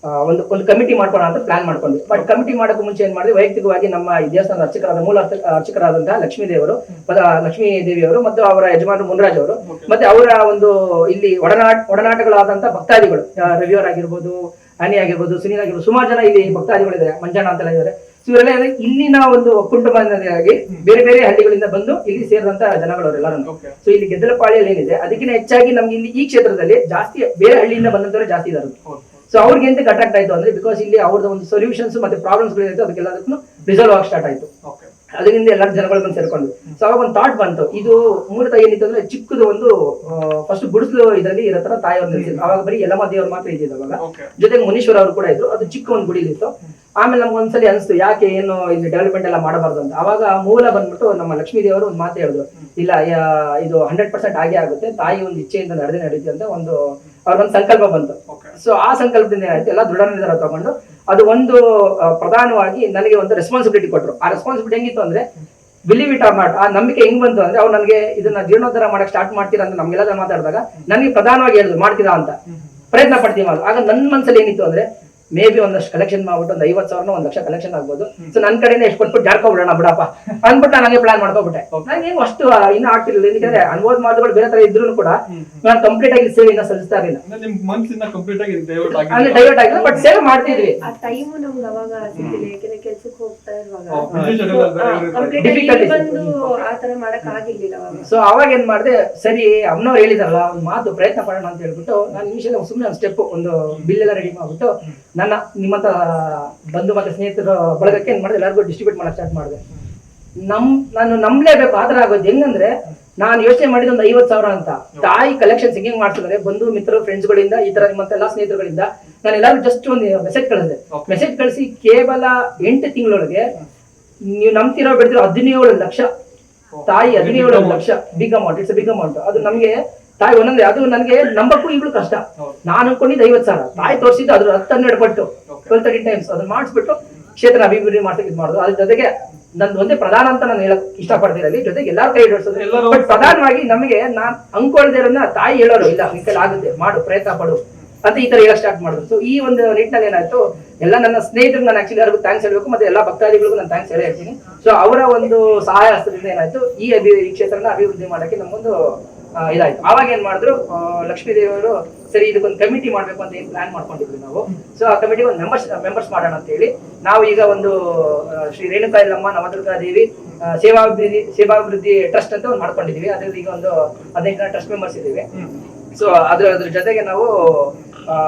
ಒಂದು ಒಂದು ಕಮಿಟಿ ಮಾಡ್ಕೋಣ ಅಂತ ಪ್ಲಾನ್ ಮಾಡ್ಕೊಂಡ್ವಿ. ಬಟ್ ಕಮಿಟಿ ಮಾಡೋಕ್ಕೂ ಮುಂಚೆ ಏನ್ ಮಾಡಿದ್ವಿ? ವೈಯಕ್ತಿಕವಾಗಿ ನಮ್ಮ ಈ ದೇವಸ್ಥಾನದ ಅರ್ಚಕರಾದ ಮೂಲ ಅರ್ಚ- ಅರ್ಚಕರಾದಂತಹ ಲಕ್ಷ್ಮೀ ದೇವರು ಮತ್ತೆ ಲಕ್ಷ್ಮೀ ಲಕ್ಷ್ಮೀ ದೇವಿಯವರು ಮತ್ತು ಅವರ ಯಜಮಾನರು ಮುನ್ರಾಜ್ ಅವರು. ಮತ್ತೆ ಅವರ ಒಂದು ಇಲ್ಲಿ ಒಡನಾಟ ಒಡನಾಟಗಳಾದಂತಹ ಭಕ್ತಾದಿಗಳು. ರವಿಯವರ್ ಆಗಿರ್ಬೋದು ಅನಿ ಆಗಿರ್ಬೋದು ಸುನೀಲ್ ಆಗಿರ್ಬೋದು ಸುಮಾರು ಜನ ಇಲ್ಲಿ ಭಕ್ತಾದಿಗಳಿದ್ದಾರೆ. ಮಂಜಣ್ಣ ಅಂತ ಇದ್ದಾರೆ. ಸೊ ಇವರೆಲ್ಲ ಇಲ್ಲಿನ ಒಂದು ಕುಟುಂಬದಿಂದಾಗಿ ಬೇರೆ ಬೇರೆ ಹಳ್ಳಿಗಳಿಂದ ಬಂದು ಇಲ್ಲಿ ಸೇರಿದಂತ ಜನಗಳವರೆಲ್ಲರೂ ಸೊ ಇಲ್ಲಿ ಗೆದ್ದಲಪಾಳಿಯಲ್ಲಿ ಏನಿದೆ? ಅದಕ್ಕಿಂತ ಹೆಚ್ಚಾಗಿ ನಮ್ಗೆ ಇಲ್ಲಿ ಈ ಕ್ಷೇತ್ರದಲ್ಲಿ ಜಾಸ್ತಿ ಬೇರೆ ಹಳ್ಳಿಯಿಂದ ಬಂದಂತವ್ರೆ ಜಾಸ್ತಿ ಇದ್ದಾರೆ ಸೊ ಅವ್ರಿಗೆ ಎಂತ ಅಟ್ರಾಕ್ಟ್ ಆಯ್ತು ಅಂದ್ರೆ ಬಿಕಾಸ್ ಇಲ್ಲಿ ಅವ್ರದ್ದು ಒಂದು ಸೊಲ್ಯೂಷನ್ಸ್ ಮತ್ತೆ ಪ್ರಾಬ್ಲಮ್ಸ್ ಗಳಿರುತ್ತೆ ಅದಕ್ಕೆಲ್ಲದಕ್ಕೂ ರಿಸಲ್ವ್ ಆಗಿ ಸ್ಟಾರ್ಟ್ ಆಯ್ತು. ಅದರಿಂದ ಎಲ್ಲ ಜನಗಳು ಬಂದು ಸೇರ್ಕೊಂಡು ಸೊ ಅವಾಗ ಒಂದು ಥಾಟ್ ಬಂತು. ಇದು ಮೂಲತಃ ಏನಿತ್ತು ಅಂದ್ರೆ ಚಿಕ್ಕದು ಒಂದು ಫಸ್ಟ್ ಗುಡಿಸಲು ಇದರಲ್ಲಿ ಇರೋ ತರ ತಾಯಿಯವ್ರು ನಿಲ್ಸಿದ್ರು. ಅವಾಗ ಬರೀ ಎಲ್ಲ ದೇವ್ರು ಮಾತ್ರ ಇದ್ದಿದ್ದು ಅವಾಗ. ಜೊತೆಗೆ ಮುನೀಶ್ವರ ಅವರು ಕೂಡ ಇದ್ರು. ಅದು ಚಿಕ್ಕ ಒಂದು ಗುಡಿ ಇತ್ತು. ಆಮೇಲೆ ನಮ್ಗೆ ಒಂದ್ಸಲಿ ಅನಿಸ್ತು ಯಾಕೆ ಏನು ಇಲ್ಲಿ ಡೆವಲಪ್ಮೆಂಟ್ ಎಲ್ಲ ಮಾಡಬಾರ್ದು ಅಂತ. ಅವಾಗ ಮೂಲ ಬಂದ್ಬಿಟ್ಟು ನಮ್ಮ ಲಕ್ಷ್ಮೀ ದೇವರು ಒಂದು ಮಾತು ಹೇಳಿದ್ರು. ಇಲ್ಲ ಇದು ಹಂಡ್ರೆಡ್ ಪರ್ಸೆಂಟ್ ಆಗೇ ಆಗುತ್ತೆ. ತಾಯಿ ಒಂದು ಇಚ್ಛೆಯಿಂದ ನಡೆದೇ ನಡೀತಿ ಅಂತ ಒಂದು ಅವ್ರೊಂದು ಸಂಕಲ್ಪ ಬಂತು. ಸೊ ಆ ಸಂಕಲ್ಪದಿಂದ ಏನಾಯ್ತು? ಎಲ್ಲ ದೃಢ ನಿರ್ಧಾರ ತಗೊಂಡು ಅದು ಒಂದು ಪ್ರಧಾನವಾಗಿ ನನಗೆ ಒಂದು ರೆಸ್ಪಾನ್ಸಿಬಿಲಿಟಿ ಕೊಟ್ಟರು ಆ ರೆಸ್ಪಾನ್ಸಿಬಿಲಿಟಿ ಹೆಂಗಿತ್ತು ಅಂದ್ರೆ ಬಿಲೀವ್ ಇಟ್ ಆರ್ ನಾಟ್ ಆ ನಂಬಿಕೆ ಹೆಂಗ್ ಬಂತು ಅಂದ್ರೆ ಅವ್ರು ನನಗೆ ಇದನ್ನ ಜೀರ್ಣೋದ್ಧಾರ ಮಾಡಕ್ ಸ್ಟಾರ್ಟ್ ಮಾಡ್ತೀರಾ ಅಂತ ನಮ್ಗೆಲ್ಲ ಮಾತಾಡಿದಾಗ ನನಗೆ ಪ್ರಧಾನವಾಗಿ ಹೇಳಿದ್ರು ಮಾಡ್ತೀರಾ ಅಂತ. ಪ್ರಯತ್ನ ಪಡ್ತೀವಿ ಆಗ ನನ್ನ ಮನಸ್ಸಲ್ಲಿ ಏನಿತ್ತು ಅಂದ್ರೆ ಮೇ ಬಿ ಒಂದಷ್ಟು ಕಲೆಕ್ಷನ್ ಮಾಡ್ಬಿಟ್ಟು ಒಂದು ಐವತ್ತು ಸಾವಿರ ಒಂದು ಲಕ್ಷ ಕಲೆಕ್ಷನ್ ಆಗ್ಬೋದು. ಸೊ ನನ್ನ ಕಡೆಯಿಂದ ಎಷ್ಟು ಕೊಟ್ಬಿಟ್ಟು ಜಾಡ್ಕೊಬಿಡೋಣ ಬಿಡಪ್ಪ. ಅಂದ್ಬಿಟ್ಟು ನಾನು ಹಂಗೆ ಪ್ಲಾನ್ ಮಾಡ್ಕೊಬಿಟ್ಟೆ. ನನಗೆ ಅಷ್ಟು ಇನ್ನು ಇನ್ನೂ ಆಗ್ತಿರ್ಲಿಲ್ಲ ಯಾಕಂದ್ರೆ ಅನುಭವದ ಮಾತುಗಳು ಬೇರೆ ತರ ಇದ್ರು ಕೂಡ ನಾನು ಕಂಪ್ಲೀಟ್ ಆಗಿ ಸೇವೆಯಿಂದ ಸಲ್ಲಿಸ್ತಾ ಇರಲಿಲ್ಲ.
ಅಂದ್ರೆ ನಿಮ್ ಮನ್ಸಿನ ಕಂಪ್ಲೀಟ್ ಆಗಿ ಡೈವರ್ಟ್
ಆಗಿಲ್ಲ. ಬಟ್ ಸೇವೆ ಮಾಡ್ತಿದ್ವಿ.
ಆ ಟೈಮು ನಮ್ಗೆ ಅವಾಗ ಸಿಗ್ತಿಲ್ಲ ಯಾಕಂದ್ರೆ ಹೋಗ್ತಾ ಇರುವಾಗ. ಬಂದು ಮಾಡಕ್ ಆಗಿರ್ಲಿಲ್ಲ ಅವಾಗ.
ಸೊ ಅವಾಗ ಏನ್ ಮಾಡಿದೆ ಸರಿ ಅಮ್ಮನವ್ರು ಹೇಳಿದಾರಲ್ಲ ಒಂದು ಮಾತು ಪ್ರಯತ್ನ ಮಾಡೋಣ ಅಂತ ಹೇಳ್ಬಿಟ್ಟು ನಾನು ನಿಮಿಷ ಸುಮ್ಮನೆ ಒಂದು ಸ್ಟೆಪ್ ಒಂದು ಬಿಲ್ ಎಲ್ಲ ರೆಡಿ ಮಾಡ್ಬಿಟ್ಟು ನನ್ನ ನಿಮ್ಮಂತ ಬಂಧು ಮತ್ತೆ ಸ್ನೇಹಿತರ ಬಳಗಕ್ಕೆ ಏನ್ ಮಾಡಿದೆ ಎಲ್ಲರಿಗೂ ಡಿಸ್ಟ್ರಿಬ್ಯೂಟ್ ಮಾಡಕ್ ಸ್ಟಾರ್ಟ್ ಮಾಡಿದೆ. ನಮ್ ನಾನು ನಂಬಲೇಬೇಕು ಆತರ ಆಗೋದು. ಹೆಂಗಂದ್ರೆ ನಾನು ಯೋಚನೆ ಮಾಡಿದ ಒಂದು ಐವತ್ ಸಾವಿರ ಅಂತ. ತಾಯಿ ಕಲೆಕ್ಷನ್ ಸಿಂಗಿಂಗ್ ಮಾಡ್ತಿದ್ದಾರೆ ಬಂಧು ಮಿತ್ರರು ಫ್ರೆಂಡ್ಸ್ಗಳಿಂದ ಈ ತರ ನಿಮ್ಮಂತ ಎಲ್ಲಾ ಸ್ನೇಹಿತರುಗಳಿಂದ ನಾನು ಎಲ್ಲರೂ ಜಸ್ಟ್ ಒಂದು ಮೆಸೇಜ್ ಕಳಿಸಿದೆ. ಮೆಸೇಜ್ ಕಳಿಸಿ ಕೇವಲ ಎಂಟು ತಿಂಗಳೊಳಗೆ ನೀವು ನಂಬ್ತಿರೋ ಬಿಡ್ತಿರೋ ಹದಿನೇಳು ಲಕ್ಷ ತಾಯಿ ಹದಿನೇಳು lakh big amount it's big amount ಅದು ನಮಗೆ ತಾಯಿ ಒಂದೊಂದೇ ಅದು ನನಗೆ ನಂಬಕ್ಕೂ ಈಗಲೂ ಕಷ್ಟ. ನಾನು ಅನ್ಕೊಂಡಿದ್ದು ಐವತ್ತು ಸಾವಿರ. ತಾಯಿ ತೋರಿಸಿದ್ದು ಅದ್ರ ಹತ್ತು ಹನ್ನೆರಡು ಪಟ್ಟು ಟ್ವೆಲ್ ತರ್ಟಿ ಟೈಮ್ಸ್ ಅದನ್ನ ಮಾಡಿಸ್ಬಿಟ್ಟು ಕ್ಷೇತ್ರ ಅಭಿವೃದ್ಧಿ ಮಾಡ್ಸಕ್ಕೆ ಇದು ಮಾಡೋದು. ಅದ್ರ ಜೊತೆಗೆ ನಂದು ಒಂದೇ ಪ್ರಧಾನ ಅಂತ ನಾನು ಹೇಳಕ್ ಇಷ್ಟಪಡ್ತಿರಲ್ಲಿ ಜೊತೆಗೆ ಎಲ್ಲಾರು ಕೈ
ಎಲ್ಲರೂ
ಬಟ್ ಪ್ರಧಾನವಾಗಿ ನಮಗೆ ನಾನ್ ಅಂದ್ಕೊಳ್ದಿರೋನ್ನ ತಾಯಿ ಹೇಳೋರು ಇಲ್ಲ. ಈ ಕೈಲಿ ಆಗುತ್ತೆ. ಮಾಡು ಪ್ರಯತ್ನ ಪಡು. ಅಂತ ಈ ತರ ಹೇಳಕ್ ಸ್ಟಾರ್ಟ್ ಮಾಡಿದ್ರು. ಸೊ ಈ ಒಂದು ನಿಟ್ಟಿನಲ್ಲಿ ಏನಾಯ್ತು, ಎಲ್ಲ ನನ್ನ ಸ್ನೇಹಿತರಿಗೆ ನಾನು ಆಕ್ಚುಲಿ ಯಾರಿಗೂ ಥ್ಯಾಂಕ್ಸ್ ಹೇಳಬೇಕು, ಮತ್ತೆ ಎಲ್ಲ ಭಕ್ತಾದಿಗಳಿಗೂ ನಾನು ಥ್ಯಾಂಕ್ಸ್ ಹೇಳಿ ಹೇಳ್ತೀನಿ. ಸೊ ಅವರ ಒಂದು ಸಹಾಯ ಹಸ್ತದಿಂದ ಏನಾಯ್ತು, ಈ ಅಭಿ ಈ ಕ್ಷೇತ್ರನ ಅಭಿವೃದ್ಧಿ ಮಾಡಕ್ಕೆ ನಮ್ಮೊಂದು ಇದಾಯ್ತು. ಅವಾಗ ಏನ್ ಮಾಡಿದ್ರು ಲಕ್ಷ್ಮೀ ದೇವರು ಸರಿ, ಇದಕ್ಕೊಂದು ಕಮಿಟಿ ಮಾಡ್ಬೇಕು ಅಂತ ಏನ್ ಪ್ಲಾನ್ ಮಾಡ್ಕೊಂಡಿದ್ವಿ ನಾವು. ಸೊ ಆ ಕಮಿಟಿ ಒಂದು ಮೆಂಬರ್ಸ್ ಮೆಂಬರ್ಸ್ ಮಾಡೋಣ ಅಂತ ಹೇಳಿ, ನಾವು ಈಗ ಒಂದು ಶ್ರೀ ರೇಣುಕಾ ಯಲ್ಲಮ್ಮ ನವದುರ್ಗಾ ದೇವಿ ಸೇವಾಭಿವೃದ್ಧಿ ಸೇವಾಭಿವೃದ್ಧಿ ಟ್ರಸ್ಟ್ ಅಂತ ಒಂದು ಮಾಡ್ಕೊಂಡಿದೀವಿ ಅದ್ರಲ್ಲಿ ಈಗ ಒಂದು ಹದಿನೈದು ಜನ ಟ್ರಸ್ಟ್ ಮೆಂಬರ್ಸ್ ಇದ್ದೀವಿ. ಸೊ ಅದ್ರ ಅದ್ರ ಜೊತೆಗೆ ನಾವು